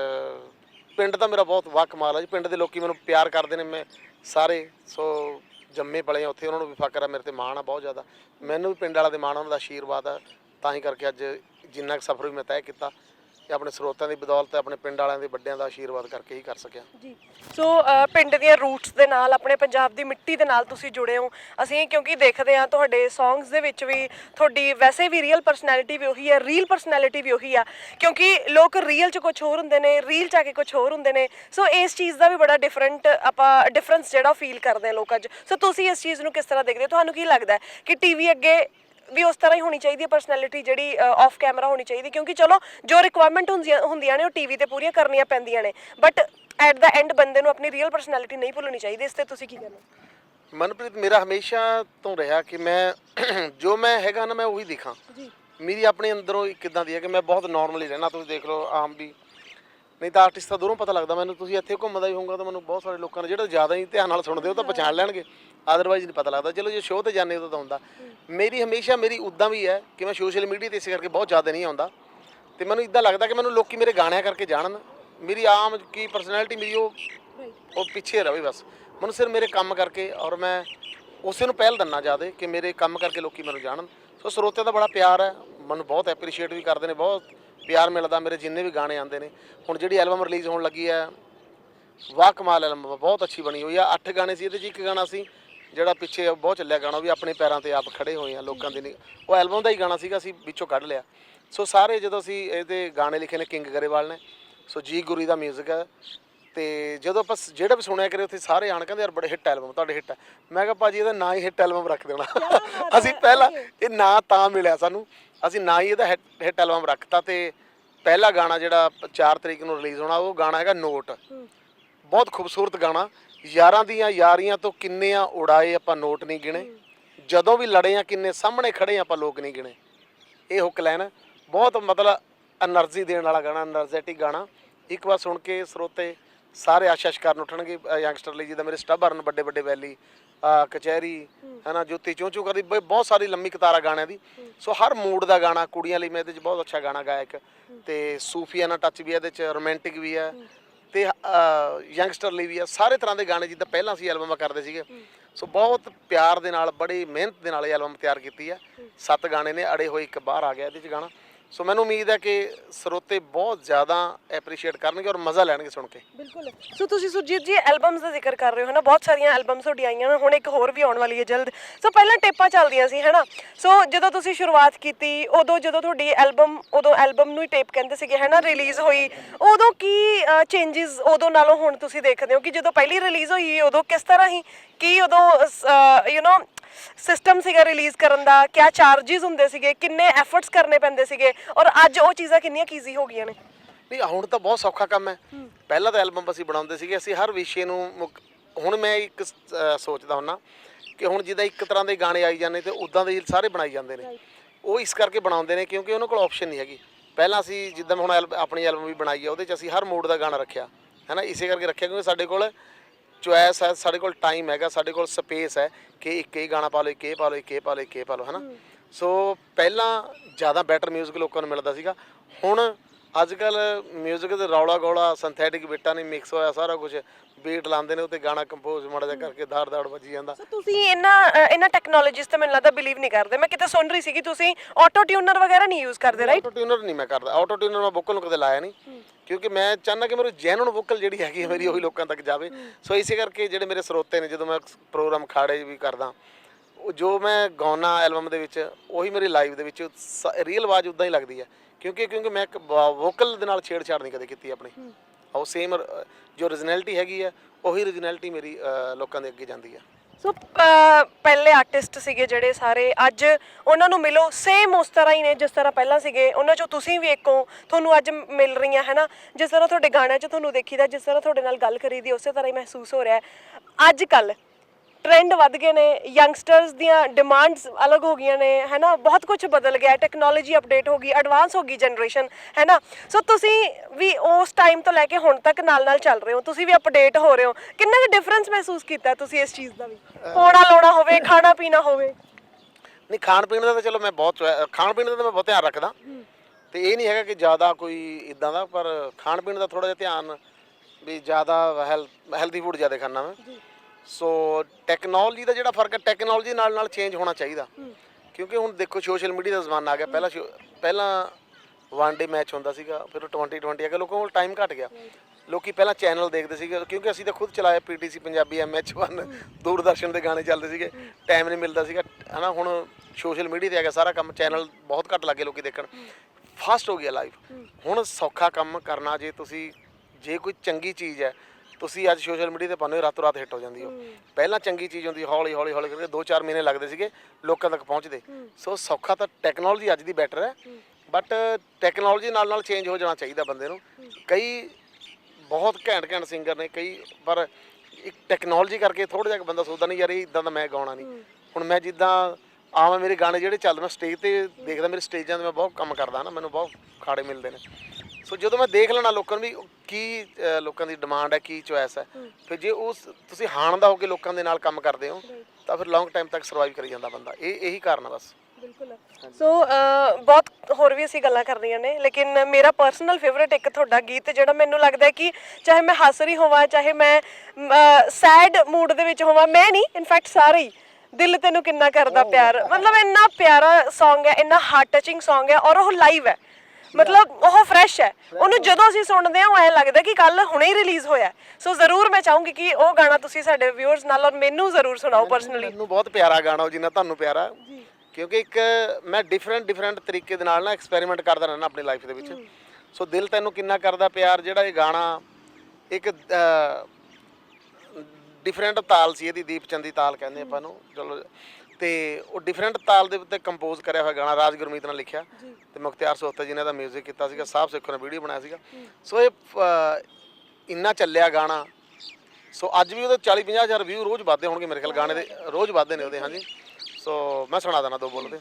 ਪਿੰਡ ਤਾਂ ਮੇਰਾ ਬਹੁਤ ਵਾਹ ਕਮਾਲ ਹੈ ਜੀ। ਪਿੰਡ ਦੇ ਲੋਕੀ ਮੈਨੂੰ ਪਿਆਰ ਕਰਦੇ ਨੇ, ਮੈਂ ਸਾਰੇ, ਸੋ ਜੰਮੇ ਪਲੇ ਆ ਉੱਥੇ, ਉਹਨਾਂ ਨੂੰ ਵੀ ਫਕਰ ਆ, ਮੇਰੇ ਤੇ ਮਾਣ ਆ ਬਹੁਤ ਜ਼ਿਆਦਾ। ਮੈਨੂੰ ਵੀ ਪਿੰਡ ਵਾਲਾ ਦੇ ਮਾਣ ਉਹਨਾਂ ਦਾ ਆਸ਼ੀਰਵਾਦ ਆ। ਤਾਂ ਹੀ ਕਰਕੇ ਅੱਜ ਜਿੰਨਾ ਕੁ ਸਫ਼ਰ ਵੀ ਮੈਂ ਤੈਅ ਕੀਤਾ। ਇਹ ਆਪਣੇ ਸਰੋਤਾਂ ਦੀ ਬਦੌਲਤ ਆਪਣੇ ਪਿੰਡ ਵਾਲਿਆਂ ਦੇ ਵੱਡਿਆਂ ਦਾ ਆਸ਼ੀਰਵਾਦ ਕਰਕੇ ਹੀ ਕਰ ਸਕਿਆ। ਜੀ। ਸੋ ਅ, ਪਿੰਡ ਦੀਆਂ ਰੂਟਸ ਦੇ ਨਾਲ ਆਪਣੇ ਪੰਜਾਬ ਦੀ ਮਿੱਟੀ ਦੇ ਨਾਲ ਤੁਸੀਂ ਜੁੜੇ ਹੋ। ਅਸੀਂ ਕਿਉਂਕਿ ਦੇਖਦੇ ਹਾਂ ਤੁਹਾਡੇ ਸੌਂਗਸ ਦੇ ਵਿੱਚ ਵੀ ਤੁਹਾਡੀ ਵੈਸੇ ਵੀ ਰੀਅਲ ਪਰਸਨੈਲਿਟੀ ਵੀ ਉਹੀ ਹੈ ਰੀਅਲ ਪਰਸਨੈਲਿਟੀ ਵੀ ਉਹੀ ਆ। ਕਿਉਂਕਿ ਲੋਕ ਰੀਅਲ 'ਚ ਕੁਝ ਹੋਰ ਹੁੰਦੇ ਨੇ ਰੀਲ 'ਚ ਆ ਕੇ ਕੁਝ ਹੋਰ ਹੁੰਦੇ ਨੇ। ਸੋ ਇਸ ਚੀਜ਼ ਦਾ ਵੀ ਬੜਾ ਡਿਫਰੈਂਟ ਆਪਾਂ ਡਿਫਰੈਂਸ ਜਿਹੜਾ ਫੀਲ ਕਰਦੇ ਹਾਂ ਲੋਕਾਂ 'ਚ। ਸੋ ਤੁਸੀਂ ਇਸ ਚੀਜ਼ ਨੂੰ ਕਿਸ ਤਰ੍ਹਾਂ ਦੇਖਦੇ ਹੋ? ਤੁਹਾਨੂੰ ਕੀ ਲੱਗਦਾ ਹੈ ਕਿ ਟੀਵੀ ਅੱਗੇ ਵੀ ਉਸ ਤਰ੍ਹਾਂ ਹੀ ਹੋਣੀ ਚਾਹੀਦੀ ਹੈ ਪਰਸਨੈਲਿਟੀ ਜਿਹੜੀ ਆਫ ਕੈਮਰਾ ਹੋਣੀ ਚਾਹੀਦੀ ਕਿਉਂਕਿ ਚਲੋ ਜੋ ਰਿਕੁਆਇਰਮੈਂਟ ਹੁੰਦੀਆਂ ਨੇ ਉਹ ਟੀਵੀ ਤੇ ਪੂਰੀਆਂ ਕਰਨੀਆਂ ਪੈਂਦੀਆਂ ਨੇ। ਬਟ ਐਟ ਦਾ ਐਂਡ ਬੰਦੇ ਨੂੰ ਆਪਣੀ ਰੀਅਲ ਪਰਸਨੈਲਿਟੀ ਨਹੀਂ ਭੁੱਲਣੀ ਚਾਹੀਦੀ ਇਸ ਤੇ ਤੁਸੀਂ ਕੀ ਕਹਿਣਾ? ਮਨਪ੍ਰੀਤ ਮੇਰਾ ਹਮੇਸ਼ਾ ਤੋਂ ਰਿਹਾ ਕਿ ਮੈਂ ਜੋ ਮੈਂ ਹੈਗਾ ਨਾ ਮੈਂ ਉਹੀ ਦਿਖਾਂ। ਜੀ। ਮੇਰੀ ਆਪਣੇ ਅੰਦਰੋਂ ਇੱਕ ਇਦਾਂ ਦੀ ਹੈ ਕਿ ਮੈਂ ਬਹੁਤ ਨਾਰਮਲੀ ਰਹਿਣਾ ਤੁਸੀਂ ਦੇਖ ਲਓ ਆਮ ਵੀ। ਨਹੀਂ ਤਾਂ ਆਰਟਿਸਟ ਤਾਂ ਦੂਰੋਂ ਪਤਾ ਲੱਗਦਾ ਮੈਨੂੰ ਤੁਸੀਂ ਇੱਥੇ ਘੁੰਮਦਾ ਹੀ ਹੋਊਗਾ ਤਾਂ ਮੈਨੂੰ ਬਹੁਤ ਸਾਰੇ ਲੋਕਾਂ ਨੇ ਜਿਹੜੇ ਜ਼ਿਆਦਾ ਹੀ ਧਿਆਨ ਨਾਲ ਸੁਣਦੇ ਉਹ ਤਾਂ ਪਛਾਣ ਲੈਣਗੇ। ਆਦਰਵਾਈਜ਼ ਨਹੀਂ ਪਤਾ ਲੱਗਦਾ। ਚਲੋ ਜੇ ਸ਼ੋਅ ਤੇ ਜਾਂਦੇ ਉਦੋਂ ਤਾਂ ਹੁੰਦਾ। ਮੇਰੀ ਹਮੇਸ਼ਾ ਮੇਰੀ ਉਦਾਂ ਵੀ ਹੈ ਕਿ ਮੈਂ ਸੋਸ਼ਲ ਮੀਡੀਆ ਤੇ ਇਸ ਕਰਕੇ ਬਹੁਤ ਜ਼ਿਆਦਾ ਨਹੀਂ ਆਉਂਦਾ। ਤੇ ਮੈਨੂੰ ਇਦਾਂ ਲੱਗਦਾ ਕਿ ਮੈਨੂੰ ਲੋਕੀ ਮੇਰੇ ਗਾਣਿਆਂ ਕਰਕੇ ਜਾਣਨ। ਮੇਰੀ ਆਮ ਕੀ ਪਰਸਨੈਲਿਟੀ ਮੇਰੀ ਉਹ ਉਹ ਪਿੱਛੇ ਰਵੇ ਬਸ। ਮੈਨੂੰ ਸਿਰ ਮੇਰੇ ਕੰਮ ਕਰਕੇ ਔਰ ਮੈਂ ਉਸੇ ਨੂੰ ਪਹਿਲ ਦਿੰਨਾ ਜ਼ਿਆਦਾ ਕਿ ਮੇਰੇ ਕੰਮ ਕਰਕੇ ਲੋਕੀ ਮੈਨੂੰ ਜਾਣਨ। ਸੋ ਸਰੋਤਿਆਂ ਦਾ ਬੜਾ ਪਿਆਰ ਹੈ, ਮੈਨੂੰ ਬਹੁਤ ਐਪਰੀਸ਼ੀਏਟ ਵੀ ਕਰਦੇ ਨੇ, ਬਹੁਤ ਪਿਆਰ ਮਿਲਦਾ ਮੇਰੇ ਜਿੰਨੇ ਵੀ ਗਾਣੇ ਆਉਂਦੇ ਨੇ। ਹੁਣ ਜਿਹੜੀ ਐਲਬਮ ਰਿਲੀਜ਼ ਹੋਣ ਲੱਗੀ ਹੈ, ਵਾਹ ਕਮਾਲ ਐਲਬਮ ਬਹੁਤ ਅੱਛੀ ਬਣੀ ਹੋਈ ਆ। ਅੱਠ ਗਾਣੇ ਸੀ ਇਹਦੇ 'ਚ, ਇੱਕ ਗਾਣਾ ਸੀ ਜਿਹੜਾ ਪਿੱਛੇ ਬਹੁਤ ਚੱਲਿਆ ਗਾਣਾ ਉਹ ਵੀ ਆਪਣੇ ਪੈਰਾਂ ਤੇ ਆਪ ਖੜੇ ਹੋਏ ਆ ਲੋਕਾਂ ਦੇ ਨਹੀਂ ਉਹ ਐਲਬਮ ਦਾ ਹੀ ਗਾਣਾ ਸੀਗਾ ਅਸੀਂ ਵਿੱਚੋਂ ਕੱਢ ਲਿਆ। ਸੋ ਸਾਰੇ ਜਦੋਂ ਅਸੀਂ ਇਹਦੇ ਗਾਣੇ ਲਿਖੇ ਨੇ ਕਿੰਗ ਗਰੇਵਾਲ ਨੇ। ਸੋ ਜੀ ਗੁਰੀ ਦਾ 뮤직 ਹੈ ਤੇ ਜਦੋਂ ਆਪਾਂ ਜਿਹੜਾ ਵੀ ਸੁਣਿਆ ਕਰੇ ਉੱਥੇ ਸਾਰੇ ਆਣ ਕਹਿੰਦੇ ਯਾਰ ਬੜੇ ਹਿੱਟ ਐਲਬਮ ਤੁਹਾਡੇ ਹਿੱਟ ਹੈ ਮੈਂ ਕਿਹਾ ਭਾਜੀ ਇਹਦਾ ਨਾਂ ਹੀ ਹਿੱਟ ਐਲਬਮ ਰੱਖ ਦੇਣਾ। ਅਸੀਂ ਪਹਿਲਾਂ ਇਹ ਨਾਂ ਤਾਂ ਮਿਲਿਆ ਸਾਨੂੰ। ਅਸੀਂ ਨਾਂ ਹੀ ਇਹਦਾ ਹਿੱਟ ਐਲਬਮ ਰੱਖਤਾ ਤੇ ਪਹਿਲਾ ਗਾਣਾ ਜਿਹੜਾ 4 ਤਰੀਕ ਨੂੰ ਰਿਲੀਜ਼ ਹੋਣਾ ਉਹ ਗਾਣਾ ਹੈਗਾ ਨੋਟ ਬਹੁਤ ਖੂਬਸੂਰਤ ਗਾਣਾ। ਯਾਰਾਂ ਦੀਆਂ ਯਾਰੀਆਂ ਤੋਂ ਕਿੰਨੇ ਆ ਉਡਾਏ ਆਪਾਂ ਨੋਟ ਨਹੀਂ ਗਿਣੇ? ਜਦੋਂ ਵੀ ਲੜੇ ਆ ਕਿੰਨੇ, ਸਾਹਮਣੇ ਖੜੇ ਆ ਆਪਾਂ ਲੋਕ ਨਹੀਂ ਗਿਣੇ। ਇਹ ਹੁੱਕ ਲਾਈਨ ਬਹੁਤ ਮਤਲਬ એનર્ਜੀ ਦੇਣ ਵਾਲਾ ਗਾਣਾ એનર્ਜੈਟਿਕ ਗਾਣਾ। ਇੱਕ ਵਾਰ ਸੁਣ ਕੇ ਸਰੋਤੇ ਸਾਰੇ ਆਸ਼ਾਸ਼ ਕਰਨ ਉੱਠਣਗੇ ਯੰਗਸਟਰ ਲਈ, ਜਿੱਦਾਂ ਮੇਰੇ ਸਟੱਬਰ ਹਰਨ ਵੱਡੇ ਵੱਡੇ ਵੈਲੀ ਕਚਹਿਰੀ, ਹਨਾ, ਜੋਤੀ ਚੋਂਚੂ ਕਰਦੀ ਬਹੁਤ ਸਾਰੀ ਲੰਮੀ ਕਤਾਰਾ ਗਾਣਿਆਂ ਦੀ। ਸੋ ਹਰ ਮੂਡ ਦਾ ਗਾਣਾ, ਕੁੜੀਆਂ ਲਈ ਮੈਂ ਇਹਦੇ 'ਚ ਬਹੁਤ ਅੱਛਾ ਗਾਣਾ ਗਾਇਆ ਇੱਕ। ਤੇ ਸੂਫੀਆਨਾ ਟੱਚ ਵੀ ਹੈ ਇਹਦੇ 'ਚ ਰੋਮਾਂਟਿਕ ਵੀ ਹੈ ਤੇ ਯੰਗਸਟਰ ਲਈ ਵੀ ਹੈ ਸਾਰੇ ਤਰ੍ਹਾਂ ਦੇ ਗਾਣੇ ਜਿੱਦਾਂ ਪਹਿਲਾਂ ਅਸੀਂ ਐਲਬਮਾਂ ਕਰਦੇ ਸੀਗੇ। ਸੋ ਬਹੁਤ ਪਿਆਰ ਦੇ ਨਾਲ ਬੜੀ ਮਿਹਨਤ ਦੇ ਨਾਲ ਇਹ ਐਲਬਮ ਤਿਆਰ ਕੀਤੀ ਹੈ। ਸੱਤ ਗਾਣੇ ਨੇ ਅੜੇ ਹੋਏ ਇੱਕ ਬਾਹਰ ਆ ਗਿਆ ਇਹਦੇ 'ਚ ਗਾਣਾ। ਸੋ ਮੈਨੂੰ ਉਮੀਦ ਹੈ ਕਿ ਸਰੋਤੇ ਬਹੁਤ ਜ਼ਿਆਦਾ ਐਪਰੀਸ਼ੀਏਟ ਕਰਨਗੇ ਔਰ ਮਜ਼ਾ ਲੈਣਗੇ ਸੁਣ ਕੇ। ਬਿਲਕੁਲ। ਸੋ ਤੁਸੀਂ ਸੁਰਜੀਤ ਜੀ ਐਲਬਮਸ ਦਾ ਜ਼ਿਕਰ ਕਰ ਰਹੇ ਹੋ ਨਾ? ਬਹੁਤ ਸਾਰੀਆਂ ਐਲਬਮਸ ਤੁਹਾਡੀ ਆਈਆਂ ਹੁਣ ਇੱਕ ਹੋਰ ਵੀ ਆਉਣ ਵਾਲੀ ਹੈ ਜਲਦ। ਸੋ ਪਹਿਲਾਂ ਟੇਪਾਂ ਚੱਲਦੀਆਂ ਸੀ, ਹੈਨਾ? ਸੋ ਜਦੋਂ ਤੁਸੀਂ ਸ਼ੁਰੂਆਤ ਕੀਤੀ, ਉਦੋਂ ਜਦੋਂ ਤੁਹਾਡੀ ਐਲਬਮ ਉਦੋਂ ਐਲਬਮ ਨੂੰ ਹੀ ਟੇਪ ਕਹਿੰਦੇ ਸੀਗੇ, ਹੈਨਾ ਰਿਲੀਜ਼ ਹੋਈ। ਉਦੋਂ ਕੀ ਚੇਂजेस ਉਦੋਂ ਨਾਲੋਂ ਹੁਣ ਤੁਸੀਂ ਦੇਖਦੇ ਹੋ ਕਿ ਜਦੋਂ ਪਹਿਲੀ ਰਿਲੀਜ਼ ਹੋਈ, ਉਦੋਂ ਕਿਸ ਤਰ੍ਹਾਂ ਹੀ ਕੀ ਉਦੋਂ ਯੂ نو ਸਿਸਟਮ ਸੀਗਾ ਰਿਲੀਜ਼ ਕਰਨ ਦਾ ਕਿਆ ਚਾਰजेस ਹੁੰਦੇ ਸੀਗੇ ਕਿੰਨੇ ਐਫਰਟਸ ਕਰਨੇ ਪੈਂਦੇ ਸੀਗੇ ਔਰ ਅੱਜ ਉਹ ਚੀਜ਼ਾਂ ਕਿੰਨੀਆਂ ਈਜ਼ੀ ਹੋ ਗਈਆਂ ਨੇ? ਨਹੀਂ ਹੁਣ ਤਾਂ ਬਹੁਤ ਸੌਖਾ ਕੰਮ ਹੈ। ਪਹਿਲਾਂ ਤਾਂ ਐਲਬਮ ਅਸੀਂ ਬਣਾਉਂਦੇ ਸੀਗੇ ਅਸੀਂ ਹਰ ਵਿਸ਼ੇ ਨੂੰ ਹੁਣ ਮੈਂ ਇੱਕ ਸੋਚਦਾ ਹੁੰਨਾ ਕਿ ਹੁਣ ਜਿੱਦਾਂ ਇੱਕ ਤਰ੍ਹਾਂ ਦੇ ਗਾਣੇ ਆਈ ਜਾਂਦੇ ਤੇ ਉਦਾਂ ਦੇ ਸਾਰੇ ਬਣਾਈ ਜਾਂਦੇ ਨੇ। ਉਹ ਇਸ ਕਰਕੇ ਬਣਾਉਂਦੇ ਨੇ ਕਿਉਂਕਿ ਉਹਨਾਂ ਕੋਲ ਆਪਸ਼ਨ ਨਹੀਂ ਹੈਗੀ। ਪਹਿਲਾਂ ਅਸੀਂ ਜਿੱਦਾਂ ਹੁਣ ਆਪਣੀ ਐਲਬਮ ਵੀ ਬਣਾਈ ਹੈ ਉਹਦੇ 'ਚ ਅਸੀਂ ਹਰ ਮੂਡ ਦਾ ਗਾਣਾ ਰੱਖਿਆ ਹੈਨਾ? ਇਸੇ ਕਰਕੇ ਰੱਖਿਆ ਕਿਉਂਕਿ ਸਾਡੇ ਕੋਲ ਚੁਆਇਸ ਹੈ ਸਾਡੇ ਕੋਲ ਟਾਈਮ ਹੈਗਾ ਸਾਡੇ ਕੋਲ ਸਪੇਸ ਹੈ ਕਿ ਇੱਕ ਹੀ ਗਾਣਾ ਪਾ ਲਓ ਇੱਕ ਇਹ ਪਾ ਲਓ ਇੱਕ ਇਹ ਪਾ ਲਓ ਇੱਕ ਇਹ ਪਾ ਲਓ ਹੈਨਾ? ਸੋ ਪਹਿਲਾਂ ਜ਼ਿਆਦਾ ਬੈਟਰ 뮤직 ਲੋਕਾਂ ਨੂੰ ਮਿਲਦਾ ਸੀਗਾ। ਹੁਣ ਅੱਜ ਕੱਲ 뮤직 ਦੇ ਰੌਲਾ ਗੌਲਾ ਸਿੰਥੈਟਿਕ ਬੀਟਾਂ ਨਹੀਂ ਮਿਕਸ ਹੋਇਆ ਸਾਰਾ ਕੁਝ ਬੀਟ ਲਾਉਂਦੇ ਨੇ ਉੱਤੇ ਗਾਣਾ ਕੰਪੋਜ਼ ਮਾੜਾ ਜਿਹਾ ਕਰਕੇ ਧਾੜ ਧਾੜ ਵੱਜੀ ਜਾਂਦਾ। ਸੋ ਤੁਸੀਂ ਇਹਨਾਂ ਇਹਨਾਂ ਟੈਕਨੋਲੋਜੀਸ ਤੇ ਮੈਨੂੰ ਲੱਗਦਾ ਬਿਲੀਵ ਨਹੀਂ ਕਰਦੇ। ਮੈਂ ਕਿਤੇ ਸੁਣ ਰਹੀ ਸੀ ਕਿ ਤੁਸੀਂ ਆਟੋ ਟਿਊਨਰ ਵਗੈਰਾ ਨਹੀਂ ਯੂਜ਼ ਕਰਦੇ ਰਾਈਟ ਆਟੋ ਟਿਊਨਰ ਨਹੀਂ ਮੈਂ ਕਰਦਾ। ਆਟੋ ਟਿਊਨਰ ਮੈਂ ਵੋਕਲ ਨੂੰ ਕਦੇ ਲਾਇਆ ਨਹੀਂ। ਕਿਉਂਕਿ ਮੈਂ ਚਾਹੁੰਦਾ ਕਿ ਮੇਰੀ ਜੈਨੂਨ ਵੋਕਲ ਜਿਹੜੀ ਹੈਗੀ ਮੇਰੀ ਉਹੀ ਲੋਕਾਂ ਤੱਕ ਜਾਵੇ। ਸੋ ਇਸੇ ਕਰਕੇ ਜਿਹੜੇ ਮੇਰੇ ਸਰੋਤੇ ਨੇ ਜਦੋਂ ਮੈਂ ਪ੍ਰੋਗਰਾਮ ਖਾੜੇ ਵੀ ਕਰਦਾ ਉਹ ਜੋ ਮੈਂ ਗਾਉਣਾ ਐਲਬਮ ਦੇ ਵਿੱਚ ਉਹੀ ਮੇਰੀ ਲਾਈਵ ਦੇ ਵਿੱਚ ਰੀਅਲ ਆਵਾਜ਼ ਉਦਾਂ ਹੀ ਲੱਗਦੀ ਹੈ। ਕਿਉਂਕਿ ਕਿਉਂਕਿ ਮੈਂ ਇੱਕ ਵੋਕਲ ਦੇ ਨਾਲ ਛੇੜਛਾੜ ਨਹੀਂ ਕਦੇ ਕੀਤੀ ਆਪਣੀ। ਉਹ ਸੇਮ ਜੋ ਓਰੀਜਨੈਲਿਟੀ ਹੈਗੀ ਹੈ ਉਹੀ ਓਰੀਜਨੈਲਿਟੀ ਮੇਰੀ ਲੋਕਾਂ ਦੇ ਅੱਗੇ ਜਾਂਦੀ ਹੈ ਸੋ ਪਹਿਲੇ ਆਰਟਿਸਟ ਸੀਗੇ ਜਿਹੜੇ ਸਾਰੇ ਅੱਜ ਉਹਨਾਂ ਨੂੰ ਮਿਲੋ ਸੇਮ ਉਸ ਤਰ੍ਹਾਂ ਹੀ ਨੇ ਜਿਸ ਤਰ੍ਹਾਂ ਪਹਿਲਾਂ ਸੀਗੇ। ਉਹਨਾਂ ਚੋਂ ਤੁਸੀਂ ਵੀ ਇੱਕ ਹੋ ਤੁਹਾਨੂੰ ਅੱਜ ਮਿਲ ਰਹੀਆਂ ਹੈ ਨਾ ਜਿਸ ਤਰ੍ਹਾਂ ਤੁਹਾਡੇ ਗਾਣਿਆਂ 'ਚ ਤੁਹਾਨੂੰ ਦੇਖੀਦਾ ਜਿਸ ਤਰ੍ਹਾਂ ਤੁਹਾਡੇ ਨਾਲ ਗੱਲ ਕਰੀਦੀ ਉਸੇ ਤਰ੍ਹਾਂ ਹੀ ਮਹਿਸੂਸ ਹੋ ਰਿਹਾ। ਹੈ ਅੱਜ ਕੱਲ ਟ੍ਰੈਂਡ ਵੱਧ ਗਏ ਨੇ ਯੰਗਸਟਰਸ ਦੀਆਂ ਡਿਮਾਂਡਸ ਅਲੱਗ ਹੋ ਗਈਆਂ ਨੇ ਹੈ ਨਾ ਬਹੁਤ ਕੁਝ ਬਦਲ ਗਿਆ ਟੈਕਨੋਲੋਜੀ ਅਪਡੇਟ ਹੋ ਗਈ ਐਡਵਾਂਸ ਹੋ ਗਈ ਜਨਰੇਸ਼ਨ ਹੈ ਨਾ ਸੋ ਤੁਸੀਂ ਵੀ ਉਸ ਟਾਈਮ ਤੋਂ ਲੈ ਕੇ ਹੁਣ ਤੱਕ ਨਾਲ ਨਾਲ ਚੱਲ ਰਹੇ ਹੋ ਤੁਸੀਂ ਵੀ ਅਪਡੇਟ ਹੋ ਰਹੇ ਹੋ ਕਿੰਨਾ ਕੁ ਡਿਫਰੈਂਸ ਮਹਿਸੂਸ ਕੀਤਾ ਤੁਸੀਂ ਇਸ ਚੀਜ਼ ਦਾ ਵੀ? ਪੋਣਾ ਲਾਉਣਾ ਹੋਵੇ ਖਾਣਾ ਪੀਣਾ ਹੋਵੇ। ਨਹੀਂ ਖਾਣ ਪੀਣ ਦਾ ਤਾਂ ਚਲੋ ਮੈਂ ਬਹੁਤ ਖਾਣ ਪੀਣ ਦਾ ਤਾਂ ਮੈਂ ਬਹੁਤ ਧਿਆਨ ਰੱਖਦਾ। ਤੇ ਇਹ ਨਹੀਂ ਹੈਗਾ ਕਿ ਜ਼ਿਆਦਾ ਕੋਈ ਇਦਾਂ ਦਾ ਪਰ ਖਾਣ ਪੀਣ ਦਾ ਥੋੜਾ ਜਿਹਾ ਧਿਆਨ ਵੀ ਜ਼ਿਆਦਾ ਹੈਲਦੀ ਫੂਡ ਜ਼ਿਆਦਾ ਖਾਣਾ ਮੈਂ। ਸੋ ਟੈਕਨੋਲੋਜੀ ਦਾ ਜਿਹੜਾ ਫ਼ਰਕ ਹੈ ਟੈਕਨੋਲੋਜੀ ਨਾਲ ਨਾਲ ਚੇਂਜ ਹੋਣਾ ਚਾਹੀਦਾ। ਕਿਉਂਕਿ ਹੁਣ ਦੇਖੋ ਸੋਸ਼ਲ ਮੀਡੀਆ ਦਾ ਜ਼ਮਾਨਾ ਆ ਗਿਆ। ਪਹਿਲਾਂ ਸ਼ੋ- ਪਹਿਲਾਂ ਵਨ ਡੇ ਮੈਚ ਹੁੰਦਾ ਸੀਗਾ ਫਿਰ 2020 ਆ ਗਿਆ। ਲੋਕਾਂ ਕੋਲ ਟਾਈਮ ਘਟ ਗਿਆ। ਲੋਕੀ ਪਹਿਲਾਂ ਚੈਨਲ ਦੇਖਦੇ ਸੀਗੇ ਕਿਉਂਕਿ ਅਸੀਂ ਤਾਂ ਖੁਦ ਚਲਾਇਆ ਪੀਟੀਸੀ ਪੰਜਾਬੀ ਐਮਐਚ1 ਦੂਰਦਰਸ਼ਨ ਦੇ ਗਾਣੇ ਚੱਲਦੇ ਸੀਗੇ। ਟਾਈਮ ਨਹੀਂ ਮਿਲਦਾ ਸੀਗਾ। ਹਨਾ ਹੁਣ ਸੋਸ਼ਲ ਮੀਡੀਆ ਤੇ ਆ ਗਿਆ ਸਾਰਾ ਕੰਮ ਚੈਨਲ ਬਹੁਤ ਘੱਟ ਲੱਗੇ ਲੋਕੀ ਦੇਖਣ। ਫਾਸਟ ਹੋ ਗਿਆ ਲਾਈਫ ਹੁਣ ਸੌਖਾ ਕੰਮ ਕਰਨਾ ਜੇ ਤੁਸੀਂ ਜੇ ਕੋਈ ਚੰਗੀ ਚੀਜ਼ ਹੈ ਤੁਸੀਂ ਅੱਜ ਸੋਸ਼ਲ ਮੀਡੀਆ ਤੇ ਪਾਉਂਦੇ ਹੋ ਰਾਤੋਂ ਰਾਤ ਹਿੱਟ ਹੋ ਜਾਂਦੀ ਹੋ। ਪਹਿਲਾਂ ਚੰਗੀ ਚੀਜ਼ ਹੁੰਦੀ ਹੌਲੀ ਹੌਲੀ ਹੌਲੀ ਕਰਕੇ 2-4 ਮਹੀਨੇ ਲੱਗਦੇ ਸੀਗੇ ਲੋਕਾਂ ਤੱਕ ਪਹੁੰਚਦੇ। ਸੋ ਸੌਖਾ ਤਾਂ ਟੈਕਨੋਲੋਜੀ ਅੱਜ ਦੀ ਬੈਟਰ ਹੈ। ਬਟ ਟੈਕਨੋਲੋਜੀ ਨਾਲ ਨਾਲ ਚੇਂਜ ਹੋ ਜਾਣਾ ਚਾਹੀਦਾ ਬੰਦੇ ਨੂੰ। ਕਈ ਬਹੁਤ ਘੈਂਟ ਘੈਂਟ ਸਿੰਗਰ ਨੇ ਕਈ ਪਰ ਇੱਕ ਟੈਕਨੋਲੋਜੀ ਕਰਕੇ ਥੋੜਾ ਜਿਹਾ ਬੰਦਾ ਸੋਚਦਾ ਨਹੀਂ ਯਾਰ ਇਦਾਂ ਦਾ ਮੈਂ ਗਾਉਣਾ ਨਹੀਂ। ਹੁਣ ਮੈਂ ਜਿੱਦਾਂ ਆਵਾਂ ਮੇਰੇ ਗਾਣੇ ਜਿਹੜੇ ਚੱਲਦੇ ਮੈਂ ਸਟੇਜ ਤੇ ਦੇਖਦਾ ਮੇਰੇ ਸਟੇਜਾਂ ਤੇ ਮੈਂ ਬਹੁਤ ਕੰਮ ਕਰਦਾ ਨਾ ਮੈਨੂੰ ਬਹੁਤ ਖਾੜੇ ਮਿਲਦੇ ਨੇ। ਸੋ ਜਦੋਂ ਮੈਂ ਦੇਖ ਲੈਣਾ ਲੋਕਾਂ ਨੂੰ ਵੀ ਕੀ ਅ, ਲੋਕਾਂ ਦੀ ਡਿਮਾਂਡ ਹੈ ਕੀ ਚੁਆਇਸ ਹੈ ਫਿਰ ਜੇ ਉਸ ਤੁਸੀਂ ਹਾਣਦਾ ਹੋ ਕੇ ਲੋਕਾਂ ਦੇ ਨਾਲ ਕੰਮ ਕਰਦੇ ਹੋ ਤਾਂ ਫਿਰ ਲੌਂਗ ਟਾਈਮ ਤੱਕ ਸਰਵਾਈਵ ਕਰੀ ਜਾਂਦਾ ਬੰਦਾ। ਇਹ ਇਹੀ ਕਾਰਨ ਹੈ ਬਸ। ਬਿਲਕੁਲ। ਸੋ ਬਹੁਤ ਹੋਰ ਵੀ ਅਸੀਂ ਗੱਲਾਂ ਕਰਨੀਆਂ ਨੇ ਲੇਕਿਨ ਮੇਰਾ ਪਰਸਨਲ ਫੇਵਰਿਟ ਇੱਕ ਤੁਹਾਡਾ ਗੀਤ ਜਿਹੜਾ ਮੈਨੂੰ ਲੱਗਦਾ ਹੈ ਕਿ ਚਾਹੇ ਮੈਂ ਹੱਸ ਰਹੀ ਹੋਵਾਂ ਚਾਹੇ ਮੈਂ ਸੈਡ ਮੂਡ ਦੇ ਵਿੱਚ ਹੋਵਾਂ ਮੈਂ ਨਹੀਂ ਇਨਫੈਕਟ ਸਾਰੇ ਹੀ। ਦਿਲ ਤੈਨੂੰ ਕਿੰਨਾ ਕਰਦਾ ਪਿਆਰ ਮਤਲਬ ਇੰਨਾ ਪਿਆਰਾ Song ਹੈ ਇੰਨਾ ਹਾਰਟ ਟਚਿੰਗ Song ਹੈ ਔਰ ਉਹ ਲਾਈਵ ਹੈ। ਮਤਲਬ ਉਹ ਫਰੈਸ਼ ਹੈ। ਉਹਨੂੰ ਜਦੋਂ ਅਸੀਂ ਸੁਣਦੇ ਹਾਂ ਉਹ ਐ ਲੱਗਦਾ ਕਿ ਕੱਲ ਹੁਣੇ ਹੀ ਰਿਲੀਜ਼ ਹੋਇਆ ਸੋ ਜ਼ਰੂਰ ਮੈਂ ਚਾਹੂੰਗੀ ਕਿ ਉਹ ਗਾਣਾ ਤੁਸੀਂ ਸਾਡੇ ਵਿਊਅਰਸ ਨਾਲ ਔਰ ਮੈਨੂੰ ਜ਼ਰੂਰ ਸੁਣਾਓ ਪਰਸਨਲੀ ਮੈਨੂੰ ਬਹੁਤ ਪਿਆਰਾ ਗਾਣਾ ਉਹ ਜਿੰਨਾ ਤੁਹਾਨੂੰ ਪਿਆਰਾ। ਕਿਉਂਕਿ ਇੱਕ ਮੈਂ ਡਿਫਰੈਂਟ ਡਿਫਰੈਂਟ ਤਰੀਕੇ ਦੇ ਨਾਲ ਨਾ ਐਕਸਪੈਰੀਮੈਂਟ ਕਰਦਾ ਰਹਿਣਾ ਆਪਣੀ ਲਾਈਫ ਦੇ ਵਿੱਚ। ਸੋ ਦਿਲ ਤੈਨੂੰ ਕਿੰਨਾ ਕਰਦਾ ਪਿਆਰ ਜਿਹੜਾ ਇਹ ਗਾਣਾ ਇੱਕ ਡਿਫਰੈਂਟ ਤਾਲ ਸੀ ਇਹਦੀ ਦੀਪਚੰਦੀ ਤਾਲ ਕਹਿੰਦੇ ਆਪਾਂ ਨੂੰ। ਚਲੋ ਤੇ ਉਹ ਡਿਫਰੈਂਟ ਤਾਲ ਦੇ ਉੱਤੇ ਕੰਪੋਜ਼ ਕਰਿਆ ਹੋਇਆ ਗਾਣਾ ਰਾਜ ਗੁਰਮੀਤ ਨੇ ਲਿਖਿਆ। ਤੇ ਮੁਖਤਿਆਰ ਸੋਹਤਾ ਜੀ ਨੇ ਇਹਦਾ 뮤직 ਕੀਤਾ ਸੀਗਾ ਸਾਹਿਬ ਸਿੱਖੋ ਨੇ ਵੀਡੀਓ ਬਣਾਇਆ ਸੀਗਾ। ਸੋ ਇਹ ਅਹ, ਇੰਨਾ ਚੱਲਿਆ ਗਾਣਾ। ਸੋ ਅੱਜ ਵੀ ਉਹਦੇ 40 50 ਹਜ਼ਾਰ ਵਿਊ ਰੋਜ਼ ਵੱਧਦੇ ਹੋਣਗੇ ਮੇਰੇ ਖਿਆਲ ਗਾਣੇ ਦੇ ਰੋਜ਼ ਵੱਧਦੇ ਨੇ ਉਹਦੇ ਹਾਂਜੀ। ਸੋ ਮੈਂ ਸੁਣਾ ਦਣਾ ਦੋ ਬੋਲਦੇ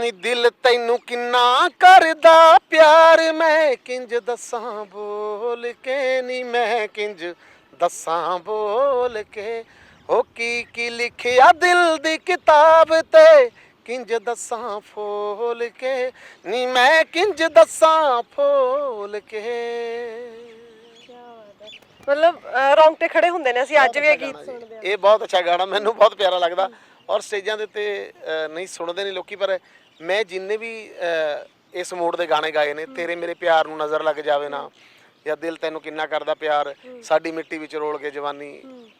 ਨੀ ਦਿਲ ਤੈਨੂੰ ਕਿੰਨਾ ਕਰਦਾ ਪਿਆਰ ਮੈਂ ਕਿੰਜ ਦੱਸਾਂ ਬੋਲ ਕੇ ਨੀ ਮੈਂ ਕਿੰਜ ਦੱਸਾਂ ਬੋਲ ਕੇ। ਹੋ ਕੀ ਕੀ ਲਿਖਿਆ ਦਿਲ ਦੀ ਕਿਤਾਬ ਤੇ? ਕਿੰਜ ਦੱਸਾਂ ਫੋਲ ਕੇ? ਨੀ ਮੈਂ ਕਿੰਜ ਦੱਸਾਂ ਫੋਲ ਕੇ? ਮਤਲਬ ਅਹ, ਰੌਂਗਟੇ ਖੜੇ ਹੁੰਦੇ ਨੇ ਅਸੀਂ ਅੱਜ ਵੀ ਇਹ ਗੀਤ ਸੁਣਦੇ ਇਹ ਬਹੁਤ ਅੱਛਾ ਗਾਣਾ ਮੈਨੂੰ ਬਹੁਤ ਪਿਆਰਾ ਲੱਗਦਾ। ਔਰ ਸਟੇਜਾਂ ਦੇ ਉੱਤੇ ਨਹੀਂ ਸੁਣਦੇ ਨਹੀਂ ਲੋਕੀ ਪਰ ਮੈਂ ਜਿੰਨੇ ਵੀ ਇਸ ਮੋੜ ਦੇ ਗਾਣੇ ਗਾਏ ਨੇ ਤੇਰੇ ਮੇਰੇ ਪਿਆਰ ਨੂੰ ਨਜ਼ਰ ਲੱਗ ਜਾਵੇ ਨਾ ਜਾਂ ਦਿਲ ਤੈਨੂੰ ਕਿੰਨਾ ਕਰਦਾ ਪਿਆਰ ਸਾਡੀ ਮਿੱਟੀ ਵਿੱਚ ਰੋਲ ਕੇ ਜਵਾਨੀ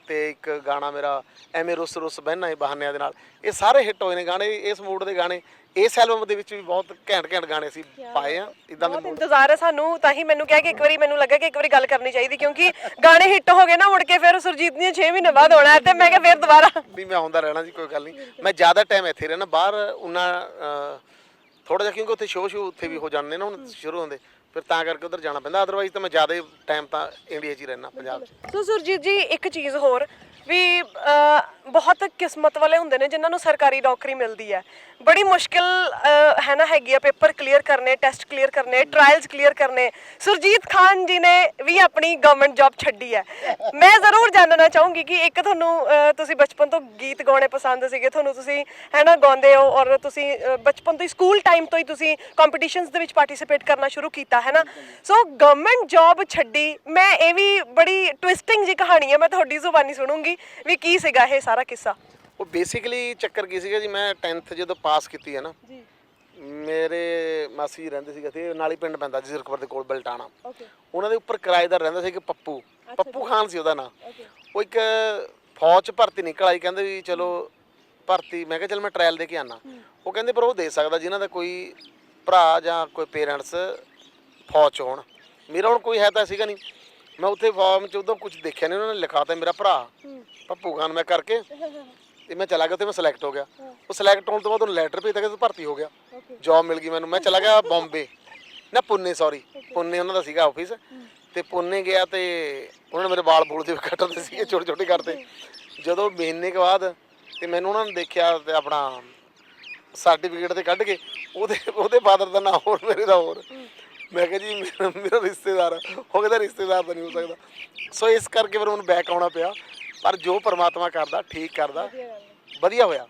ਤੇ ਇੱਕ ਗਾਣਾ ਮੇਰਾ ਐਵੇਂ ਰੁੱਸ ਰੁੱਸ ਬਹਿਨਾ ਏ ਬਹਾਨਿਆਂ ਦੇ ਨਾਲ। ਇਹ ਸਾਰੇ ਹਿੱਟ ਹੋਏ ਨੇ ਗਾਣੇ ਇਸ ਮੋੜ ਦੇ ਗਾਣੇ। ਇਸ ਐਲਬਮ ਦੇ ਵਿੱਚ ਵੀ ਬਹੁਤ ਘੈਂਟ ਘੈਂਟ ਗਾਣੇ ਅਸੀਂ ਪਾਏ ਆ ਇਦਾਂ ਦੇ ਇੰਤਜ਼ਾਰ ਹੈ ਸਾਨੂੰ ਤਾਂ ਹੀ ਮੈਨੂੰ ਕਿਹਾ ਕਿ ਇੱਕ ਵਾਰੀ ਮੈਨੂੰ ਲੱਗਾ ਕਿ ਇੱਕ ਵਾਰੀ ਗੱਲ ਕਰਨੀ ਚਾਹੀਦੀ ਕਿਉਂਕਿ ਗਾਣੇ ਹਿੱਟ ਹੋ ਗਏ ਨਾ ਮੁੜ ਕੇ ਫਿਰ ਸੁਰਜੀਤ ਦੀਆਂ 6 ਮਹੀਨੇ ਬਾਅਦ ਆਉਣਾ ਤੇ ਮੈਂ ਕਿਹਾ ਫਿਰ ਦੁਬਾਰਾ। ਵੀ ਮੈਂ ਆਉਂਦਾ ਰਹਿਣਾ ਜੀ ਕੋਈ ਗੱਲ ਨਹੀਂ। ਮੈਂ ਜ਼ਿਆਦਾ ਟਾਈਮ ਇੱਥੇ ਰਹਿਣਾ ਬਾਹਰ ਉਹਨਾਂ ਥੋੜਾ ਜਿਹਾ ਕਿਉਂਕਿ ਉੱਥੇ ਸ਼ੋਅ ਸ਼ੂ ਉੱਥੇ ਵੀ ਹੋ ਜਾਂਦੇ ਨੇ ਹੁਣ ਸ਼ੁਰੂ ਹੁੰਦੇ। ਫਿਰ ਤਾਂ ਕਰਕੇ ਉਧਰ ਜਾਣਾ ਪੈਂਦਾ ਅਦਰਵਾਈਜ਼ ਤਾਂ ਮੈਂ ਜ਼ਿਆਦਾ ਟਾਈਮ ਤਾਂ ਇੰਡੀਆ 'ਚ ਹੀ ਰਹਿਣਾ ਪੰਜਾਬ 'ਚ। ਸੋ ਸੁਰਜੀਤ ਜੀ, ਇੱਕ ਚੀਜ਼ ਹੋਰ ਵੀ ਬਹੁਤ ਕਿਸਮਤ ਵਾਲੇ ਹੁੰਦੇ ਨੇ ਜਿਨ੍ਹਾਂ ਨੂੰ ਸਰਕਾਰੀ ਨੌਕਰੀ ਮਿਲਦੀ ਹੈ। ਬੜੀ ਮੁਸ਼ਕਿਲ ਹੈ ਨਾ ਹੈਗੀ ਆ ਪੇਪਰ ਕਲੀਅਰ ਕਰਨੇ, ਟੈਸਟ ਕਲੀਅਰ ਕਰਨੇ, ਟ੍ਰਾਇਲਸ ਕਲੀਅਰ ਕਰਨੇ। ਸੁਰਜੀਤ ਖਾਨ ਜੀ ਨੇ ਵੀ ਆਪਣੀ ਗਵਰਨਮੈਂਟ ਜੌਬ ਛੱਡੀ ਹੈ। ਮੈਂ ਜ਼ਰੂਰ ਜਾਣਨਾ ਚਾਹੂੰਗੀ ਕਿ ਇੱਕ ਤੁਹਾਨੂੰ ਤੁਸੀਂ ਬਚਪਨ ਤੋਂ ਗੀਤ ਗਾਉਣੇ ਪਸੰਦ ਸੀਗੇ, ਤੁਹਾਨੂੰ ਤੁਸੀਂ, ਹੈ ਨਾ, ਗਾਉਂਦੇ ਹੋ ਔਰ ਤੁਸੀਂ ਬਚਪਨ ਤੋਂ ਹੀ ਸਕੂਲ ਟਾਈਮ ਤੋਂ ਹੀ ਤੁਸੀਂ ਕੰਪੀਟੀਸ਼ਨਸ ਦੇ ਵਿੱਚ ਪਾਰਟਿਸਿਪੇਟ ਕਰਨਾ ਸ਼ੁਰੂ ਕੀਤਾ, ਹੈ ਨਾ? ਸੋ ਗਵਰਨਮੈਂਟ ਜੌਬ ਛੱਡੀ, ਮੈਂ ਇਹ ਵੀ ਬੜੀ ਟਵਿਸਟਿੰਗ ਜੀ ਕਹਾਣੀ ਹੈ, ਮੈਂ ਤੁਹਾਡੀ ਜ਼ੁਬਾਨੀ ਸੁਣੂੰਗੀ। ਵੀ ਕੀ ਸੀਗਾ ਇਹ ਸਾਰਾ ਕਿੱਸਾ? ਉਹ ਬੇਸਿਕਲੀ ਚੱਕਰ ਕੀ ਸੀਗਾ ਜੀ ਮੈਂ 10th ਜਦੋਂ ਪਾਸ ਕੀਤੀ ਹੈ ਨਾ ਜੀ। ਮੇਰੇ ਮਾਸੀ ਜੀ ਰਹਿੰਦੇ ਸੀਗੇ ਤੇ ਨਾਲ ਪਿੰਡ ਪੈਂਦਾ ਜੀ ਜ਼ੀਰਕਪੁਰ ਦੇ ਕੋਲ ਬਲਟਾਣਾ। ਓਕੇ ਉਹਨਾਂ ਦੇ ਉੱਪਰ ਕਿਰਾਏਦਾਰ ਰਹਿੰਦਾ ਸੀ ਕਿ ਪੱਪੂ ਪੱਪੂ ਖਾਨ ਸੀ ਉਹਦਾ ਨਾਂ। ਓਕੇ ਉਹ ਇੱਕ ਫੌਜ 'ਚ ਭਰਤੀ ਨਿਕਲ ਆਈ ਕਹਿੰਦੇ ਵੀ ਚਲੋ ਭਰਤੀ ਮੈਂ ਕਿਹਾ ਚਲ ਮੈਂ ਟ੍ਰਾਇਲ ਦੇ ਕੇ ਆਨਾ। ਉਹ ਕਹਿੰਦੇ ਪਰ ਉਹ ਦੇ ਸਕਦਾ ਜਿਨ੍ਹਾਂ ਦਾ ਕੋਈ ਭਰਾ ਜਾਂ ਕੋਈ ਪੇਰੈਂਟਸ ਫੌਜ 'ਚ ਹੋਣ। ਮੇਰਾ ਹੁਣ ਕੋਈ ਹੈ ਤਾਂ ਸੀਗਾ ਨਹੀਂ। ਮੈਂ ਉੱਥੇ ਫਾਰਮ 'ਚ ਉਦੋਂ ਕੁਝ ਦੇਖਿਆ ਨਹੀਂ ਉਹਨਾਂ ਨੇ ਲਿਖਾਤਾ ਮੇਰਾ ਭਰਾ। ਪੱਪੂ ਖਾਨ ਮੈਂ ਕਰਕੇ। ਤੇ ਮੈਂ ਚਲਾ ਗਿਆ ਉੱਥੇ ਮੈਂ ਸਿਲੈਕਟ ਹੋ ਗਿਆ। ਉਹ ਸਿਲੈਕਟ ਹੋਣ ਤੋਂ ਬਾਅਦ ਉਹਨੂੰ ਲੈਟਰ ਭੇਜਿਆ ਕਿ ਤੂੰ ਭਰਤੀ ਹੋ ਗਿਆ। ਜੌਬ ਮਿਲ ਗਈ ਮੈਨੂੰ। ਮੈਂ ਚਲਾ ਗਿਆ ਬੰਬੇ ਨਾ ਪੁੰਨੇ ਸੌਰੀ ਪੁੰਨੇ ਉਹਨਾਂ ਦਾ ਸੀਗਾ ਆਫਿਸ ਤੇ ਪੁੰਨੇ ਗਿਆ ਤੇ ਉਹਨਾਂ ਨੇ ਮੇਰੇ ਵਾਲ ਬੂਲ ਦੇ ਕੱਟਦੇ ਸੀਗੇ ਛੋਟੇ ਛੋਟੇ ਕਰਤੇ ਜਦੋਂ ਮਹੀਨੇ ਕੁ ਬਾਅਦ ਤੇ ਮੈਨੂੰ ਉਹਨਾਂ ਨੇ ਦੇਖਿਆ ਤੇ ਆਪਣਾ ਸਰਟੀਫਿਕੇਟ ਤੇ ਕੱਢ ਕੇ ਉਹਦੇ ਉਹਦੇ ਫਾਦਰ ਦਾ ਨਾਮ ਹੋਰ ਮੇਰੇ ਦਾ ਹੋਰ। ਮੈਂ ਕਿਹਾ ਜੀ ਮੇਰਾ ਮੇਰਾ ਰਿਸ਼ਤੇਦਾਰ ਆ। ਉਹ ਕਹਿੰਦਾ ਰਿਸ਼ਤੇਦਾਰ ਤਾਂ ਨਹੀਂ ਹੋ ਸਕਦਾ। ਸੋ ਇਸ ਕਰਕੇ ਫਿਰ ਉਹਨੂੰ ਬੈਕ ਆਉਣਾ ਪਿਆ। ਪਰ ਜੋ ਪ੍ਰਮਾਤਮਾ ਕਰਦਾ ਠੀਕ ਕਰਦਾ। ਵਧੀਆ ਹੋਇਆ।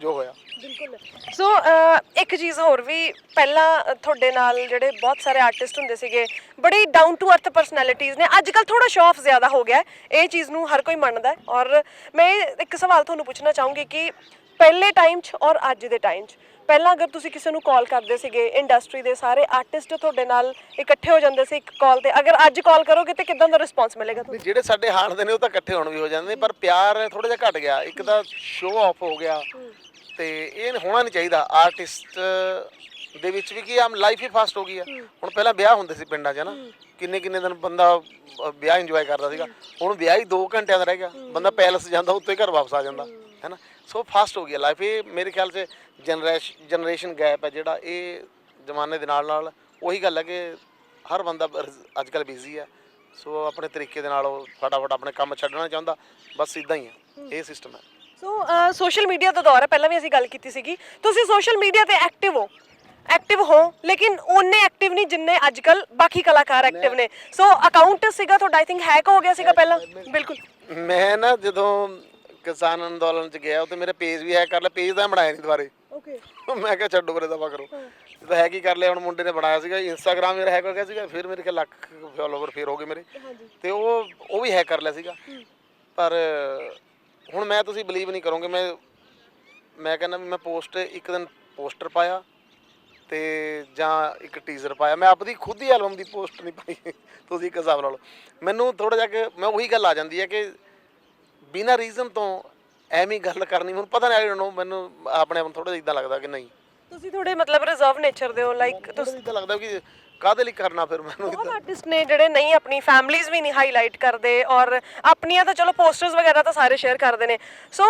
ਜੋ ਹੋਇਆ। ਬਿਲਕੁਲ। ਸੋ ਅਹ, ਇੱਕ ਚੀਜ਼ ਹੋਰ ਵੀ ਪਹਿਲਾਂ ਅ, ਤੁਹਾਡੇ ਨਾਲ ਜਿਹੜੇ ਬਹੁਤ ਸਾਰੇ ਆਰਟਿਸਟ ਹੁੰਦੇ ਸੀਗੇ ਬੜੀ ਡਾਊਨ ਟੂ ਅਰਥ ਪਰਸਨੈਲਿਟੀਜ਼ ਨੇ। ਅੱਜ ਕੱਲ ਥੋੜਾ ਸ਼ੋ ਆਫ ਜ਼ਿਆਦਾ ਹੋ ਗਿਆ ਹੈ। ਇਹ ਚੀਜ਼ ਨੂੰ ਹਰ ਕੋਈ ਮੰਨਦਾ ਹੈ। ਔਰ ਮੈਂ ਇੱਕ ਸਵਾਲ ਤੁਹਾਨੂੰ ਪੁੱਛਣਾ ਚਾਹੂੰਗੀ ਕਿ ਪਹਿਲੇ ਟਾਈਮ 'ਚ ਔਰ ਅੱਜ ਦੇ ਟਾਈਮ 'ਚ? ਪਹਿਲਾਂ ਅਗਰ ਤੁਸੀਂ ਕਿਸੇ ਨੂੰ ਕਾਲ ਕਰਦੇ ਸੀਗੇ ਇੰਡਸਟਰੀ ਦੇ ਸਾਰੇ ਆਰਟਿਸਟ ਤੁਹਾਡੇ ਨਾਲ ਇਕੱਠੇ ਹੋ ਜਾਂਦੇ ਸੀ ਇੱਕ ਕਾਲ ਤੇ ਅਗਰ ਅੱਜ ਕਾਲ ਕਰੋਗੇ ਤੇ ਕਿਦਾਂ ਦਾ ਰਿਸਪੌਂਸ ਮਿਲੇਗਾ ਤੁਹਾਨੂੰ? ਜਿਹੜੇ ਸਾਡੇ ਹਾਣ ਦੇ ਨੇ ਉਹ ਤਾਂ ਇਕੱਠੇ ਹੋਣ ਵੀ ਹੋ ਜਾਂਦੇ ਨੇ ਪਰ ਪਿਆਰ ਥੋੜਾ ਜਿਹਾ ਘਟ ਗਿਆ। ਇੱਕ ਤਾਂ ਸ਼ੋਅ ਆਫ ਹੋ ਗਿਆ। ਤੇ ਇਹ ਹੋਣਾ ਨਹੀਂ ਚਾਹੀਦਾ। ਆਰਟਿਸਟ ਦੇ ਵਿੱਚ ਵੀ ਕੀ ਆਮ ਲਾਈਫ ਹੀ ਫਾਸਟ ਹੋ ਗਈ ਆ। ਹੁਣ ਪਹਿਲਾਂ ਵਿਆਹ ਹੁੰਦੇ ਸੀ ਪਿੰਡਾਂ 'ਚ ਨਾ? ਕਿੰਨੇ ਕਿੰਨੇ ਦਿਨ ਬੰਦਾ ਵਿਆਹ ਇੰਜੋਏ ਕਰਦਾ ਸੀਗਾ। ਹੁਣ ਵਿਆਹ ਹੀ 2 ਘੰਟਿਆਂ ਦਾ ਰਹਿ ਗਿਆ। ਬੰਦਾ ਪੈਲਸ ਜਾਂਦਾ ਉੱਤੇ ਘਰ ਵਾਪਸ ਆ ਜਾਂਦਾ। ਹੈਨਾ ਸੋ ਫਾਸਟ ਹੋ ਗਿਆ ਲਾਈਫ ਇਹ ਮੇਰੇ ਖਿਆਲ 'ਚ ਜਨਰੇਸ਼ਨ ਜਨਰੇਸ਼ਨ ਗੈਪ ਹੈ ਜਿਹੜਾ ਇਹ ਜ਼ਮਾਨੇ ਦੇ ਨਾਲ ਨਾਲ ਉਹੀ ਗੱਲ ਹੈ ਕਿ ਹਰ ਬੰਦਾ ਅੱਜ ਕੱਲ ਬਿਜ਼ੀ ਹੈ। ਸੋ ਆਪਣੇ ਤਰੀਕੇ ਦੇ ਨਾਲ ਉਹ ਫਟਾਫਟ ਆਪਣੇ ਕੰਮ ਛੱਡਣਾ ਚਾਹੁੰਦਾ। ਬਸ ਇਦਾਂ ਹੀ ਹੈ। ਇਹ ਸਿਸਟਮ ਹੈ। ਸੋ ਸੋਸ਼ਲ ਮੀਡੀਆ ਦਾ ਦੌਰ ਹੈ। ਪਹਿਲਾਂ ਵੀ ਅਸੀਂ ਗੱਲ ਕੀਤੀ ਸੀਗੀ। ਤੁਸੀਂ ਸੋਸ਼ਲ ਮੀਡੀਆ ਤੇ ਐਕਟਿਵ ਹੋ। ਐਕਟਿਵ ਹੋ ਲੇਕਿਨ ਉਹਨੇ ਐਕਟਿਵ ਨਹੀਂ ਜਿੰਨੇ ਅੱਜਕੱਲ ਬਾਕੀ ਕਲਾਕਾਰ ਐਕਟਿਵ ਨੇ। ਸੋ ਅਕਾਊਂਟ ਸੀਗਾ ਤੁਹਾਡਾ ਆਈ ਥਿੰਕ ਹੈਕ ਹੋ ਗਿਆ ਸੀਗਾ ਪਹਿਲਾਂ। ਬਿਲਕੁਲ। ਮੈਂ ਨਾ ਜਦੋਂ ਕਿਸਾਨ ਅੰਦੋਲਨ ਚ ਗਿਆ ਉੱਥੇ ਮੇਰੇ ਪੇਜ ਵੀ ਹੈਕ ਕਰ ਲਿਆ ਪੇਜ ਤਾਂ ਬਣਾਇਆ ਨਹੀਂ ਦੁਬਾਰੇ। ਓਕੇ ਮੈਂ ਕਿਹਾ ਛੱਡੋ ਪਰੇ ਦਫਾ ਕਰੋ ਜਦੋਂ ਹੈਕ ਹੀ ਕਰ ਲਿਆ ਹੁਣ ਮੁੰਡੇ ਨੇ ਬਣਾਇਆ ਸੀਗਾ ਇੰਸਟਾਗ੍ਰਾਮ ਮੇਰਾ ਹੈਕ ਹੋ ਗਿਆ ਸੀਗਾ ਫਿਰ ਮੇਰੇ ਕੋਲ ਲੱਖ ਫਾਲੋਵਰ ਫਿਰ ਹੋ ਗਏ ਮੇਰੇ। ਹਾਂਜੀ। ਤੇ ਉਹ ਉਹ ਵੀ ਹੈਕ ਕਰ ਲਿਆ ਸੀਗਾ। ਪਰ ਹੁਣ ਮੈਂ ਤੁਸੀਂ ਬਲੀਵ ਨਹੀਂ ਕਰੋਗੇ ਮੈਂ ਮੈਂ ਕਹਿੰਦਾ ਵੀ ਮੈਂ ਪੋਸਟ ਇੱਕ ਦਿਨ ਪੋਸਟਰ ਪਾਇਆ ਤੇ ਜਾਂ ਇੱਕ ਟੀਜ਼ਰ ਪਾਇਆ। ਮੈਂ ਆਪਦੀ ਖੁਦ ਹੀ ਐਲਬਮ ਦੀ ਪੋਸਟ ਨਹੀਂ ਪਾਈ ਤੁਸੀਂ ਇੱਕ ਹਿਸਾਬ ਲਾ ਲਓ। ਮੈਨੂੰ ਥੋੜਾ ਜਿਹਾ ਕਿ ਮੈਂ ਉਹੀ ਗੱਲ ਆ ਜਾਂਦੀ ਹੈ ਕਿ ਬਿਨਾਂ ਰੀਜ਼ਨ ਤੋਂ ਐਵੇਂ ਗੱਲ ਕਰਨੀ ਮੈਨੂੰ ਪਤਾ ਨਹੀਂ ਆਈ ਡੋਨਟ ਨੋ ਮੈਨੂੰ ਆਪਣੇ ਆਪ ਨੂੰ ਥੋੜਾ ਜਿਹਾ ਇਦਾਂ ਲੱਗਦਾ ਕਿ ਨਹੀਂ। ਤੁਸੀਂ ਥੋੜੇ ਮਤਲਬ ਰਿਜ਼ਰਵ ਨੇਚਰ ਦੇ ਹੋ ਲਾਈਕ ਇਦਾਂ ਲੱਗਦਾ ਕਿ ਕਾਹਦੇ ਲਈ ਕਰਨਾ ਫਿਰ ਮੈਨੂੰ ਬਹੁਤ ਆਰਟਿਸਟ ਨੇ ਜਿਹੜੇ ਨਹੀਂ ਆਪਣੀ ਫੈਮਲੀਜ਼ ਵੀ ਨਹੀਂ ਹਾਈਲਾਈਟ ਕਰਦੇ ਔਰ ਆਪਣੀਆਂ ਤਾਂ ਚਲੋ ਪੋਸਟਰਸ ਵਗੈਰਾ ਤਾਂ ਸਾਰੇ ਸ਼ੇਅਰ ਕਰਦੇ ਨੇ। ਸੋ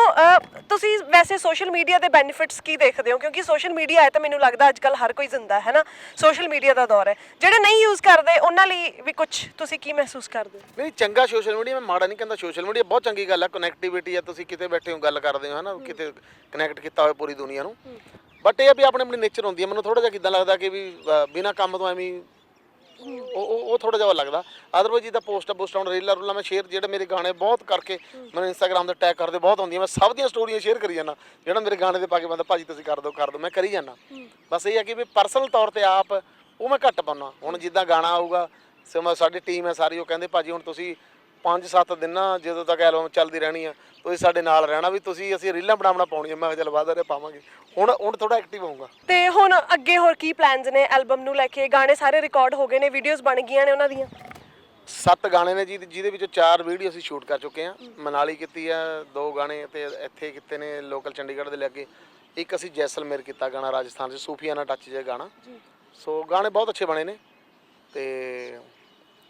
ਤੁਸੀਂ ਵੈਸੇ ਸੋਸ਼ਲ ਮੀਡੀਆ ਦੇ ਬੈਨੀਫਿਟਸ ਕੀ ਦੇਖਦੇ ਹੋ? ਕਿਉਂਕਿ ਸੋਸ਼ਲ ਮੀਡੀਆ ਹੈ ਤਾਂ ਮੈਨੂੰ ਲੱਗਦਾ ਅੱਜ ਕੱਲ ਹਰ ਕੋਈ ਜ਼ਿੰਦਾ ਹੈ ਨਾ? ਸੋਸ਼ਲ ਮੀਡੀਆ ਦਾ ਦੌਰ ਹੈ। ਜਿਹੜੇ ਨਹੀਂ ਯੂਜ਼ ਕਰਦੇ ਉਹਨਾਂ ਲਈ ਵੀ ਕੁਝ ਤੁਸੀਂ ਕੀ ਮਹਿਸੂਸ ਕਰਦੇ? ਨਹੀਂ ਚੰਗਾ ਸੋਸ਼ਲ ਮੀਡੀਆ ਮੈਂ ਮਾੜਾ ਨਹੀਂ ਕਹਿੰਦਾ ਸੋਸ਼ਲ ਮੀਡੀਆ ਬਹੁਤ ਚੰਗੀ ਗੱਲ ਹੈ। ਕਨੈਕਟੀਵਿਟੀ ਹੈ ਤੁਸੀਂ ਕਿਤੇ ਬੈਠੇ ਹੋ ਗੱਲ ਕਰਦੇ ਹੋ ਹਨਾ? ਕਿਤੇ ਕਨੈਕਟ ਕੀਤਾ ਹੋਇਆ ਪੂਰੀ ਦੁਨੀਆ ਨੂੰ। ਬਟ ਇਹ ਆ ਵੀ ਆਪਣੇ ਆਪਣੀ ਨੇਚਰ ਹੁੰਦੀ ਹੈ ਮੈਨੂੰ ਥੋੜਾ ਜਿਹਾ ਕਿਦਾਂ ਲੱਗਦਾ ਕਿ ਵੀ ਬਿਨਾਂ ਕੰਮ ਤੋਂ ਐਵੇਂ ਉਹ ਉਹ ਥੋੜਾ ਜਿਹਾ ਲੱਗਦਾ। ਅਦਰਵਾਈਜ਼ ਜਿੱਦਾਂ ਪੋਸਟ ਪੋਸਟ ਆਉਣ ਰੀਲਾਂ ਰੂਲਾਂ ਮੈਂ ਸ਼ੇਅਰ ਜਿਹੜੇ ਮੇਰੇ ਗਾਣੇ ਬਹੁਤ ਕਰਕੇ ਮੈਨੂੰ ਇੰਸਟਾਗ੍ਰam ਤੇ ਟੈਗ ਕਰਦੇ ਬਹੁਤ ਹੁੰਦੀਆਂ। ਮੈਂ ਸਭ ਦੀਆਂ ਸਟੋਰੀਆਂ ਸ਼ੇਅਰ ਕਰੀ ਜਾਂਦਾ। ਜਿਹੜਾ ਮੇਰੇ ਗਾਣੇ ਦੇ ਪਾ ਕੇ ਬੰਦਾ ਭਾਜੀ ਤੁਸੀਂ ਕਰ ਦਿਓ ਕਰ ਦਿਓ। ਮੈਂ ਕਰੀ ਜਾਂਦਾ। ਬਸ ਇਹ ਹੈ ਕਿ ਵੀ ਪਰਸਨਲ ਤੌਰ ਤੇ ਆਪ ਉਹ ਮੈਂ ਘੱਟ ਪਾਉਣਾ ਹੁਣ ਜਿੱਦਾਂ ਗਾਣਾ ਆਊਗਾ ਸੋ ਮੈਂ ਸਾਡੀ ਟੀਮ ਹੈ ਸਾਰੀ ਉਹ ਕਹਿੰਦੇ ਭਾਜੀ ਹੁਣ ਤੁਸੀਂ 5-7 ਦਿਨ ਨਾ ਜਦੋਂ ਤੱਕ ਐਲਬਮ ਚੱਲਦੀ ਰਹਿਣੀ ਆ ਤੁਸੀਂ ਸਾਡੇ ਨਾਲ ਰਹਿਣਾ ਵੀ ਤੁਸੀਂ ਅਸੀਂ ਰੀਲਾਂ ਬਣਾਉਣਾ ਪਾਉਣੀਆਂ। ਮੈਂ ਕਿਹਾ ਚੱਲ ਵਾਦਾ ਰੇ ਪਾਵਾਂਗੇ। ਹੁਣ ਹੁਣ ਥੋੜਾ ਐਕਟਿਵ ਹੋਊਗਾ। ਤੇ ਹੁਣ ਅੱਗੇ ਹੋਰ ਕੀ ਪਲਾਨਸ ਨੇ ਐਲਬਮ ਨੂੰ ਲੈ ਕੇ? ਗਾਣੇ ਸਾਰੇ ਰਿਕਾਰਡ ਹੋ ਗਏ ਨੇ ਵੀਡੀਓਜ਼ ਬਣ ਗਈਆਂ ਨੇ ਉਹਨਾਂ ਦੀਆਂ। ਸੱਤ ਗਾਣੇ ਨੇ ਜੀ ਜਿਹਦੇ ਵਿੱਚੋਂ ਚਾਰ ਵੀਡੀਓ ਅਸੀਂ ਸ਼ੂਟ ਕਰ ਚੁੱਕੇ ਹਾਂ। ਮਨਾਲੀ ਕੀਤੀ ਆ ਦੋ ਗਾਣੇ ਤੇ ਇੱਥੇ ਕੀਤੇ ਨੇ ਲੋਕਲ ਚੰਡੀਗੜ੍ਹ ਦੇ ਲਾਗੇ। ਇੱਕ ਅਸੀਂ ਜੈਸਲਮੇਰ ਕੀਤਾ ਗਾਣਾ ਰਾਜਸਥਾਨ 'ਚ ਸੂਫੀਆਨਾ ਟੱਚ ਜਿਹਾ ਗਾਣਾ। ਸੋ ਗਾਣੇ ਬਹੁਤ ਅੱਛੇ ਬਣੇ ਨੇ। ਤੇ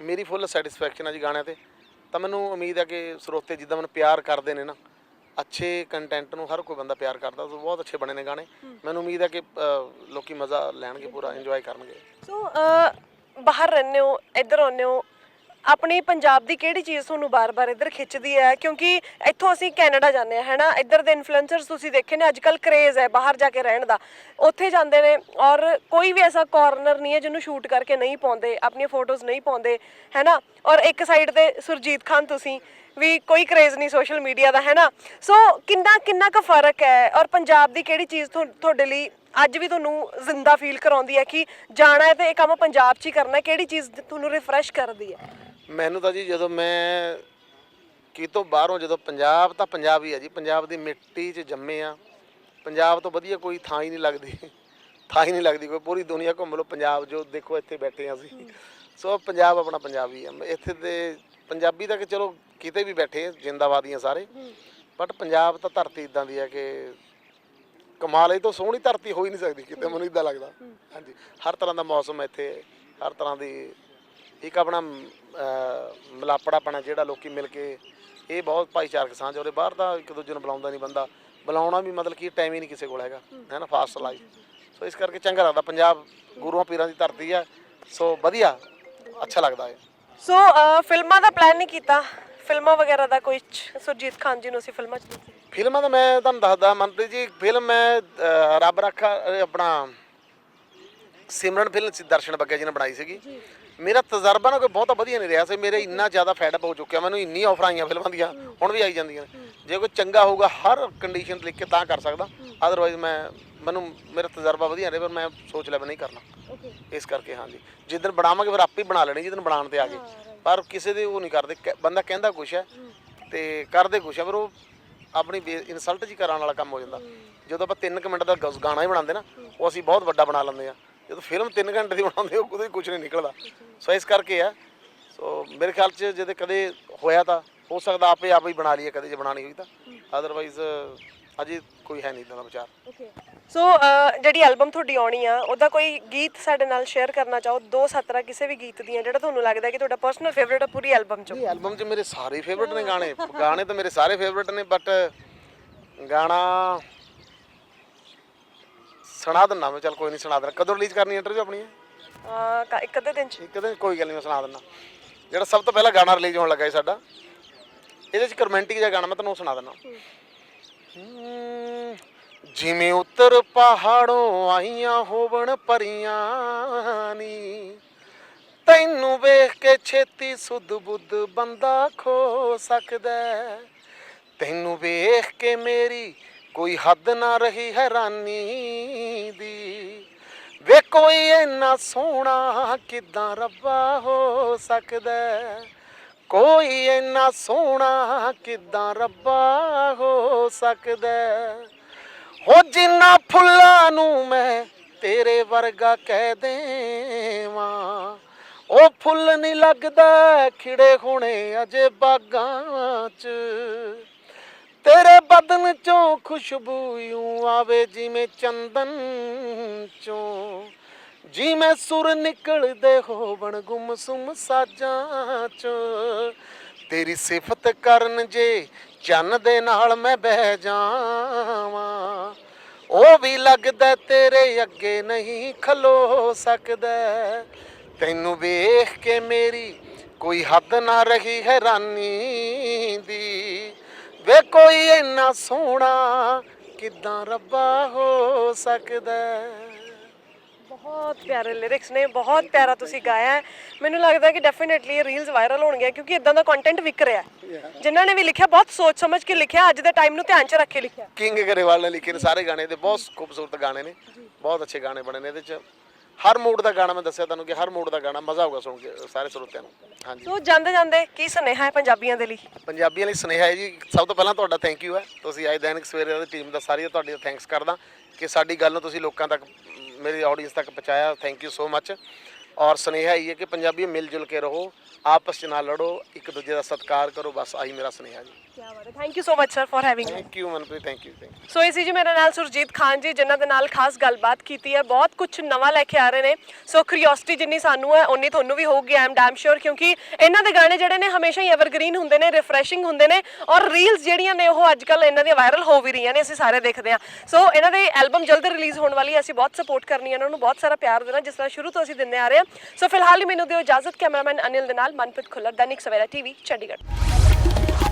ਮੇਰੀ ਫੁੱਲ ਸੈਟੀਸਫੈਕਸ਼ਨ ਹੈ ਜੀ ਗਾਣਿਆਂ ਤੇ। ਤਾਂ ਮੈਨੂੰ ਉਮੀਦ ਹੈ ਕਿ ਸਰੋਤੇ ਜਿੱਦਾਂ ਮੈਨੂੰ ਪਿਆਰ ਕਰਦੇ ਨੇ ਨਾ ਅੱਛੇ ਕੰਟੈਂਟ ਨੂੰ ਹਰ ਕੋਈ ਬੰਦਾ ਪਿਆਰ ਕਰਦਾ ਸੋ ਬਹੁਤ ਅੱਛੇ ਬਣੇ ਨੇ ਗਾਣੇ। ਮੈਨੂੰ ਉਮੀਦ ਹੈ ਕਿ ਲੋਕੀ ਮਜ਼ਾ ਲੈਣਗੇ ਪੂਰਾ ਇੰਜੋਏ ਕਰਨਗੇ। ਸੋ ਬਾਹਰ ਰਹਿੰਦੇ ਹੋ ਇੱਧਰ ਆਉਂਦੇ ਹੋ ਆਪਣੀ ਪੰਜਾਬ ਦੀ ਕਿਹੜੀ ਚੀਜ਼ ਤੁਹਾਨੂੰ ਬਾਰ-ਬਾਰ ਇੱਧਰ ਖਿੱਚਦੀ ਹੈ? ਕਿਉਂਕਿ ਇੱਥੋਂ ਅਸੀਂ ਕੈਨੇਡਾ ਜਾਂਦੇ ਆ ਹੈਨਾ? ਇੱਧਰ ਦੇ ਇਨਫਲੂਐਂਸਰਸ ਤੁਸੀਂ ਦੇਖੇ ਨੇ ਅੱਜਕੱਲ ਕਰੇਜ਼ ਹੈ ਬਾਹਰ ਜਾ ਕੇ ਰਹਿਣ ਦਾ। ਉੱਥੇ ਜਾਂਦੇ ਨੇ ਔਰ ਕੋਈ ਵੀ ਐਸਾ ਕਾਰਨਰ ਨਹੀਂ ਹੈ ਜਿਹਨੂੰ ਸ਼ੂਟ ਕਰਕੇ ਨਹੀਂ ਪਾਉਂਦੇ, ਆਪਣੀਆਂ ਫੋਟੋਜ਼ ਨਹੀਂ ਪਾਉਂਦੇ, ਹੈਨਾ? ਔਰ ਇੱਕ ਸਾਈਡ ਤੇ ਸੁਰਜੀਤ ਖਾਨ ਤੁਸੀਂ ਵੀ ਕੋਈ ਕਰੇਜ਼ ਨਹੀਂ ਸੋਸ਼ਲ ਮੀਡੀਆ ਦਾ, ਹੈਨਾ? ਸੋ ਕਿੰਨਾ ਕਿੰਨਾ ਕੁ ਫ਼ਰਕ ਹੈ ਔਰ ਪੰਜਾਬ ਦੀ ਕਿਹੜੀ ਚੀਜ਼ ਤੁਹਾ- ਤੁਹਾਡੇ ਲਈ ਅੱਜ ਵੀ ਤੁਹਾਨੂੰ ਜ਼ਿੰਦਾ ਫੀਲ ਕਰਾਉਂਦੀ ਹੈ ਕਿ ਜਾਣਾ ਹੈ ਤੇ ਇਹ ਕੰਮ ਪੰਜਾਬ 'ਚ ਹੀ ਕਰਨਾ ਹੈ। ਕਿਹੜੀ ਚੀਜ਼ ਤੁਹਾਨੂੰ ਰਿਫਰੈਸ਼ ਕਰਦੀ ਹੈ? ਮੈਨੂੰ ਤਾਂ ਜੀ ਜਦੋਂ ਮੈਂ ਕਿਤੋਂ ਬਾਹਰੋਂ ਜਦੋਂ ਪੰਜਾਬ ਤਾਂ ਪੰਜਾਬ ਹੀ ਹੈ ਜੀ। ਪੰਜਾਬ ਦੀ ਮਿੱਟੀ 'ਚ ਜੰਮੇ ਆ ਪੰਜਾਬ ਤੋਂ ਵਧੀਆ ਕੋਈ ਥਾਂ ਹੀ ਨਹੀਂ ਲੱਗਦੀ। ਥਾਂ ਹੀ ਨਹੀਂ ਲੱਗਦੀ ਕੋਈ। ਪੂਰੀ ਦੁਨੀਆ ਘੁੰਮ ਲਓ ਪੰਜਾਬ ਜੋ ਦੇਖੋ ਇੱਥੇ ਬੈਠੇ ਆ ਅਸੀਂ। ਸੋ ਪੰਜਾਬ ਆਪਣਾ ਪੰਜਾਬੀ ਆ ਇੱਥੇ ਦੇ ਪੰਜਾਬੀ ਤਾਂ ਕਿ ਚਲੋ ਕਿਤੇ ਵੀ ਬੈਠੇ ਜਿੰਦਾਬਾਦੀਆਂ ਸਾਰੇ। ਬਟ ਪੰਜਾਬ ਤਾਂ ਧਰਤੀ ਇਦਾਂ ਦੀ ਹੈ ਕਿ ਕਮਾਲ ਇਹ ਤੋਂ ਸੋਹਣੀ ਧਰਤੀ ਹੋ ਹੀ ਨਹੀਂ ਸਕਦੀ ਕਿਤੇ ਮੈਨੂੰ ਇਦਾਂ ਲੱਗਦਾ। ਹਾਂਜੀ ਹਰ ਤਰ੍ਹਾਂ ਦਾ ਮੌਸਮ ਹੈ ਇੱਥੇ ਹਰ ਤਰ੍ਹਾਂ ਦੀ ਇੱਕ ਆਪਣਾ ਮਿਲਾਪੜਾਪਣਾ ਜਿਹੜਾ ਲੋਕੀ ਮਿਲ ਕੇ ਇਹ ਬਹੁਤ ਭਾਈਚਾਰਕ ਸਾਂਝ ਔਰ ਬਾਹਰ ਦਾ ਇੱਕ ਦੂਜੇ ਨੂੰ ਬੁਲਾਉਂਦਾ ਨਹੀਂ ਬੰਦਾ। ਬੁਲਾਉਣਾ ਵੀ ਮਤਲਬ ਕਿ ਟਾਈਮ ਹੀ ਨਹੀਂ ਕਿਸੇ ਕੋਲ ਹੈਗਾ ਹੈ। ਨਾ ਫਾਸਟ ਲਾਈਫ ਸੋ ਇਸ ਕਰਕੇ ਚੰਗਾ ਲੱਗਦਾ ਪੰਜਾਬ ਗੁਰੂਆਂ ਪੀਰਾਂ ਦੀ ਧਰਤੀ ਆ ਸੋ ਵਧੀਆ ਅੱਛਾ ਲੱਗਦਾ ਹੈ ਸੋ ਫਿਲਮਾਂ ਦਾ ਪਲਾਨ ਨਹੀਂ ਕੀਤਾ ਫਿਲਮਾਂ ਵਗੈਰਾ ਦਾ ਕੋਈ ਸੁਰਜੀਤ ਖਾਨ ਜੀ ਨੂੰ ਅਸੀਂ ਫਿਲਮਾਂ 'ਚ ਦੇਖੀ ਫਿਲਮਾਂ ਤਾਂ ਮੈਂ ਤੁਹਾਨੂੰ ਦੱਸਦਾ ਮਨਪ੍ਰੀਤ ਜੀ ਫਿਲਮ ਮੈਂ ਅਹ, ਰੱਬ ਰੱਖਾ ਅਹ, ਆਪਣਾ ਸਿਮਰਨ ਫਿਲਮ ਸੀ ਦਰਸ਼ਨ ਬੱਗਾ ਜੀ ਨੇ ਬਣਾਈ ਸੀਗੀ। ਮੇਰਾ ਤਜਰਬਾ ਨਾ ਕੋਈ ਬਹੁਤਾ ਵਧੀਆ ਨਹੀਂ ਰਿਹਾ ਸੀ ਮੇਰੇ ਇੰਨਾ ਜ਼ਿਆਦਾ ਫੈਡਅਪ ਹੋ ਚੁੱਕਿਆ ਮੈਨੂੰ ਇੰਨੀ ਆਫਰ ਆਈਆਂ ਫਿਲਮਾਂ ਦੀਆਂ ਹੁਣ ਵੀ ਆਈ ਜਾਂਦੀਆਂ ਨੇ। ਜੇ ਕੋਈ ਚੰਗਾ ਹੋਊਗਾ ਹਰ ਕੰਡੀਸ਼ਨ ਲਿਖ ਕੇ ਤਾਂ ਕਰ ਸਕਦਾ ਅਦਰਵਾਈਜ਼ ਮੈਂ ਮੈਨੂੰ ਮੇਰਾ ਤਜਰਬਾ ਵਧੀਆ ਰਿਹਾ ਪਰ ਮੈਂ ਸੋਚ ਲਿਆ ਮੈਂ ਨਹੀਂ ਕਰਨਾ। ਓਕੇ ਇਸ ਕਰਕੇ ਹਾਂਜੀ। ਜਿੱਦਣ ਬਣਾਵਾਂਗੇ ਫਿਰ ਆਪੇ ਹੀ ਬਣਾ ਲੈਣੀ ਜਿੱਦਣ ਬਣਾਉਣ ਤੇ ਆ ਗਏ। ਪਰ ਕਿਸੇ ਦੇ ਉਹ ਨਹੀਂ ਕਰਦੇ ਕਹਿ- ਬੰਦਾ ਕਹਿੰਦਾ ਕੁਛ ਹੈ। ਤੇ ਕਰਦੇ ਕੁਛ ਹੈ ਪਰ ਉਹ ਆਪਣੀ ਇਨਸਲਟ ਜੀ ਕਰਾਉਣ ਵਾਲਾ ਕੰਮ ਹੋ ਜਾਂਦਾ। ਜਦੋਂ ਆਪਾਂ 3 ਮਿੰਟ ਦਾ ਗ- ਗਾਣਾ ਹੀ ਬਣਾਉਂਦੇ ਨਾ, ਉਹ ਅਸੀਂ ਬਹੁਤ ਵੱਡਾ ਬਣਾ ਲੈਂਦੇ ਆ ਜਦੋਂ ਫਿਲਮ 3 ਘੰਟੇ ਦੀ ਬਣਾਉਂਦੇ ਉਹ ਕਦੇ ਕੁਝ ਨਹੀਂ ਨਿਕਲਦਾ। ਸੋ ਇਸ ਕਰਕੇ ਆ ਸੋ ਮੇਰੇ ਖਿਆਲ 'ਚ ਜਦੋਂ ਕਦੇ ਹੋਇਆ ਤਾਂ, ਹੋ ਸਕਦਾ ਆਪੇ ਆਪ ਹੀ ਬਣਾ ਲਈਏ, ਕਦੇ ਜੇ ਬਣਾਣੀ ਹੋਈ ਤਾਂ। ਅਦਰਵਾਈਜ਼ ਅਜੇ ਕੋਈ ਹੈ ਨਹੀਂ ਇਦਾਂ ਦਾ ਵਿਚਾਰ। ਓਕੇ ਸੋ ਅ, ਜਿਹੜੀ ਐਲਬਮ ਤੁਹਾਡੀ ਆਉਣੀ ਆ ਉਹਦਾ ਕੋਈ ਗੀਤ ਸਾਡੇ ਨਾਲ ਸ਼ੇਅਰ ਕਰਨਾ ਚਾਹੋ? ਦੋ ਸਤਰਾ ਕਿਸੇ ਵੀ ਗੀਤ ਦੀਆਂ ਜਿਹੜਾ ਤੁਹਾਨੂੰ ਲੱਗਦਾ ਕਿ ਤੁਹਾਡਾ ਪਰਸਨਲ ਫੇਵਰਿਟ ਹੈ ਪੂਰੀ ਐਲਬਮ 'ਚੋਂ। ਇਹ ਐਲਬਮ 'ਚ ਮੇਰੇ ਸਾਰੇ ਫੇਵਰਿਟ ਨੇ ਗਾਣੇ। ਗਾਣੇ ਤਾਂ ਮੇਰੇ ਸਾਰੇ ਫੇਵਰਿਟ ਨੇ ਬਟ ਗਾਣਾ ਸੁਣਾ ਦਿੰਦਾ ਮੈਂ ਚੱਲ ਕੋਈ ਨਹੀਂ ਸੁਣਾ ਦੇਣਾ ਕਦੋਂ ਰਿਲੀਜ਼ ਕਰਨੀ ਇੰਟਰਵਿਊ ਆਪਣੀ? ਅ, ਕ- ਇੱਕ ਅੱਧੇ ਦਿਨ 'ਚ। ਇੱਕ ਦਿਨ ਕੋਈ ਗੱਲ ਨਹੀਂ ਮੈਂ ਸੁਣਾ ਦਿੰਦਾ ਜਿਹੜਾ ਸਭ ਤੋਂ ਪਹਿਲਾਂ ਗਾਣਾ ਰਿਲੀਜ਼ ਹੋਣ ਲੱਗਾ ਸੀ ਸਾਡਾ ਇਹਦੇ 'ਚ ਰੋਮਾਂਟਿਕ ਜਿਹਾ ਗਾਣਾ ਮੈਂ ਤੁਹਾਨੂੰ ਸੁਣਾ ਦਿੰਦਾ ਜਿਵੇਂ ਉੱਤਰ ਪਹਾੜੋਂ ਆਈਆਂ ਹੋਵਣ ਪਰੀਆਂ ਨੀ। ਤੈਨੂੰ ਵੇਖ ਕੇ ਛੇਤੀ ਸੁੱਧ ਬੁੱਧ ਬੰਦਾ ਖੋ ਸਕਦਾ ਤੈਨੂੰ ਵੇਖ ਕੇ ਮੇਰੀ ਕੋਈ ਹੱਦ ਨਾ ਰਹੀ ਹੈਰਾਨੀ ਦੀ। ਵੇ ਕੋਈ ਇੰਨਾ ਸੋਹਣਾ ਕਿਦਾਂ ਰੱਬਾ ਹੋ ਸਕਦਾ ਕੋਈ ਇੰਨਾ ਸੋਹਣਾ ਕਿਦਾਂ ਰੱਬਾ ਹੋ ਸਕਦਾ? ਹੈ? ਹੋ ਜਿੰਨਾ ਫੁੱਲਾਂ ਨੂੰ ਮੈਂ ਤੇਰੇ ਵਰਗਾ ਕਹਿ ਦੇਵਾਂ। ਉਹ ਫੁੱਲ ਨਹੀਂ ਲੱਗਦਾ ਖਿੜੇ ਹੋਣੇ ਅਜੇ ਬਾਗਾਂ 'ਚ। ਤੇਰੇ ਬਦਨ ਚੋਂ ਖੁਸ਼ਬੂ ਆਵੇ ਜਿਵੇਂ ਚੰਦਨ ਚੋਂ। ਜੀ ਮੈਂ ਸੁਰ ਨਿਕਲਦੇ ਹੋਵਣ ਗੁੰਮ ਸੁਮ ਸਾਜਾਂ ਚ। ਤੇਰੀ ਸਿਫਤ ਕਰਨ ਜੇ ਚੰਨ ਦੇ ਨਾਲ ਮੈਂ ਬਹਿ ਜਾਵਾਂ। ਉਹ ਵੀ ਲੱਗਦਾ ਤੇਰੇ ਅੱਗੇ ਨਹੀਂ ਖਲੋ ਸਕਦਾ। ਤੈਨੂੰ ਵੇਖ ਕੇ ਮੇਰੀ ਕੋਈ ਹੱਦ ਨਾ ਰਹੀ ਹੈਰਾਨੀ ਦੀ। ਵੇ ਕੋਈ ਇੰਨਾ ਸੋਹਣਾ ਕਿਦਾਂ ਰੱਬਾ ਹੋ ਸਕਦਾ। ਬਹੁਤ ਪਿਆਰੇ ਲਿਰਿਕਸ ਨੇ ਬਹੁਤ ਪਿਆਰਾ ਤੁਸੀਂ ਗਾਇਆ ਹੈ। ਮੈਨੂੰ ਲੱਗਦਾ ਕਿ ਡੈਫੀਨਿਟਲੀ ਇਹ ਰੀਲਸ ਵਾਇਰਲ ਹੋਣਗੇ ਕਿਉਂਕਿ ਇਦਾਂ ਦਾ ਕੰਟੈਂਟ ਵਿਕ ਰਿਹਾ ਹੈ। ਜਿਨ੍ਹਾਂ ਨੇ ਵੀ ਲਿਖਿਆ ਬਹੁਤ ਸੋਚ ਸਮਝ ਕੇ ਲਿਖਿਆ ਅੱਜ ਦੇ ਟਾਈਮ ਨੂੰ ਧਿਆਨ 'ਚ ਰੱਖ ਕੇ ਲਿਖਿਆ। ਕਿੰਗ ਗਰੇਵਾਲ ਨੇ ਲਿਖੇ ਨੇ ਸਾਰੇ ਗਾਣੇ ਦੇ ਬਹੁਤ ਖੂਬਸੂਰਤ ਗਾਣੇ ਨੇ। ਬਹੁਤ ਅੱਛੇ ਗਾਣੇ ਬਣੇ ਨੇ ਇਹਦੇ ਚ। ਹਰ ਮੂਡ ਦਾ ਗਾਣਾ ਮੈਂ ਦੱਸਿਆ ਤੁਹਾਨੂੰ ਕਿ ਹਰ ਮੂਡ ਦਾ ਗਾਣਾ ਮਜ਼ਾ ਆਊਗਾ ਸੁਣ ਕੇ ਸਾਰੇ ਸਰੋਤਿਆਂ ਨੂੰ। ਹਾਂਜੀ। ਸੋ ਜਾਂਦੇ ਜਾਂਦੇ ਕੀ ਸੁਨੇਹਾ ਹੈ ਪੰਜਾਬੀਆਂ ਦੇ ਲਈ? ਪੰਜਾਬੀਆਂ ਲਈ ਸੁਨੇਹਾ ਹੈ ਜੀ ਸਭ ਤੋਂ ਪਹਿਲਾਂ ਤੁਹਾਡਾ ਥੈਂਕ ਯੂ ਹੈ। ਤੁਸੀਂ ਅੱਜ ਦੈਨਿਕ ਸਵੇਰੇ ਦੀ ਟੀਮ ਦਾ ਸਾਰੀ ਤੁਹਾਡੀ ਥੈਂਕਸ ਕਰਦਾ ਕਿ ਸਾਡੀ ਗੱਲ ਨੂੰ ਤੁਸੀਂ ਲੋਕਾਂ ਤੱਕ ਮੇਰੀ ਆਡੀਅנס ਤੱਕ ਪਹੁੰਚਾਇਆ ਥੈਂਕ ਯੂ ਸੋ ਮੱਚ ਔਰ ਸੁਨੇਹਾ ਇਹ ਹੈ ਕਿ ਪੰਜਾਬੀ ਮਿਲ ਜੁਲ ਕੇ ਰਹੋ ਆਪਸ ਚ ਨਾ ਲੜੋ ਇੱਕ ਦੂਜੇ ਦਾ ਸਤਿਕਾਰ ਕਰੋ ਬਸ ਆਹੀ ਮੇਰਾ ਸੁਨੇਹਾ ਜੀ। ਕੀ ਬਾਤ ਹੈ। Thank you so much sir for having thank you Manpreet thank you thank you so ਇਹ ਸੀ ਜੀ ਮੇਰੇ ਨਾਲ ਸੁਰਜੀਤ ਖਾਨ ਜੀ ਜਿਨ੍ਹਾਂ ਦੇ ਨਾਲ ਖਾਸ ਗੱਲਬਾਤ ਕੀਤੀ ਹੈ ਬਹੁਤ ਕੁਝ ਨਵਾਂ ਲੈ ਕੇ ਆ ਰਹੇ ਨੇ। ਸੋ ਕਿਉਰਿਓਸਿਟੀ ਜਿੰਨੀ ਸਾਨੂੰ ਹੈ ਉਨੀ ਤੁਹਾਨੂੰ ਵੀ ਹੋਊਗੀ ਆਈ ਐਮ ਡੈਮ ਸ਼ੋਰ ਕਿਉਂਕਿ ਇਹਨਾਂ ਦੇ ਗਾਣੇ ਜਿਹੜੇ ਨੇ ਹਮੇਸ਼ਾ ਹੀ ਐਵਰਗ੍ਰੀਨ ਹੁੰਦੇ ਨੇ ਰਿਫਰੈਸ਼ਿੰਗ ਹੁੰਦੇ ਨੇ ਔਰ ਰੀਲਸ ਜਿਹੜੀਆਂ ਨੇ ਉਹ ਅੱਜ ਕੱਲ ਇਹਨਾਂ ਦੀਆਂ ਵਾਇਰਲ ਹੋ ਵੀ ਰਹੀਆਂ ਨੇ ਅਸੀਂ ਸਾਰੇ ਦੇਖਦੇ ਹਾਂ। ਸੋ ਇਹਨਾਂ ਦੀ ਐਲਬਮ ਜਲਦ ਰਿਲੀਜ਼ ਹੋਣ ਵਾਲੀ ਹੈ ਅਸੀਂ ਬਹੁਤ ਸਪੋਰਟ ਕਰਨੀ ਹੈ ਇਹਨਾਂ ਨੂੰ ਬਹੁਤ ਸਾਰਾ ਪਿਆਰ ਦੇਣਾ ਜਿਸ ਤਰ੍ਹਾਂ ਸ਼ੁਰੂ ਤੋਂ ਅਸੀਂ ਦਿੰਦੇ ਆ ਰਹੇ ਹਾਂ। ਸੋ ਫਿਲਹਾਲ ਹੀ ਮੈਨੂੰ ਦਿਓ ਇਜਾਜ਼ਤ ਕੈਮਰਾਮੈਨ ਅਨਿਲ ਦੇ ਨਾਲ ਮਨਪ੍ਰੀਤ ਖੁੱਲਰ ਦੈਨਿਕ ਸਵੇਰਾ ਟੀਵੀ ਚੰਡੀਗੜ੍ਹ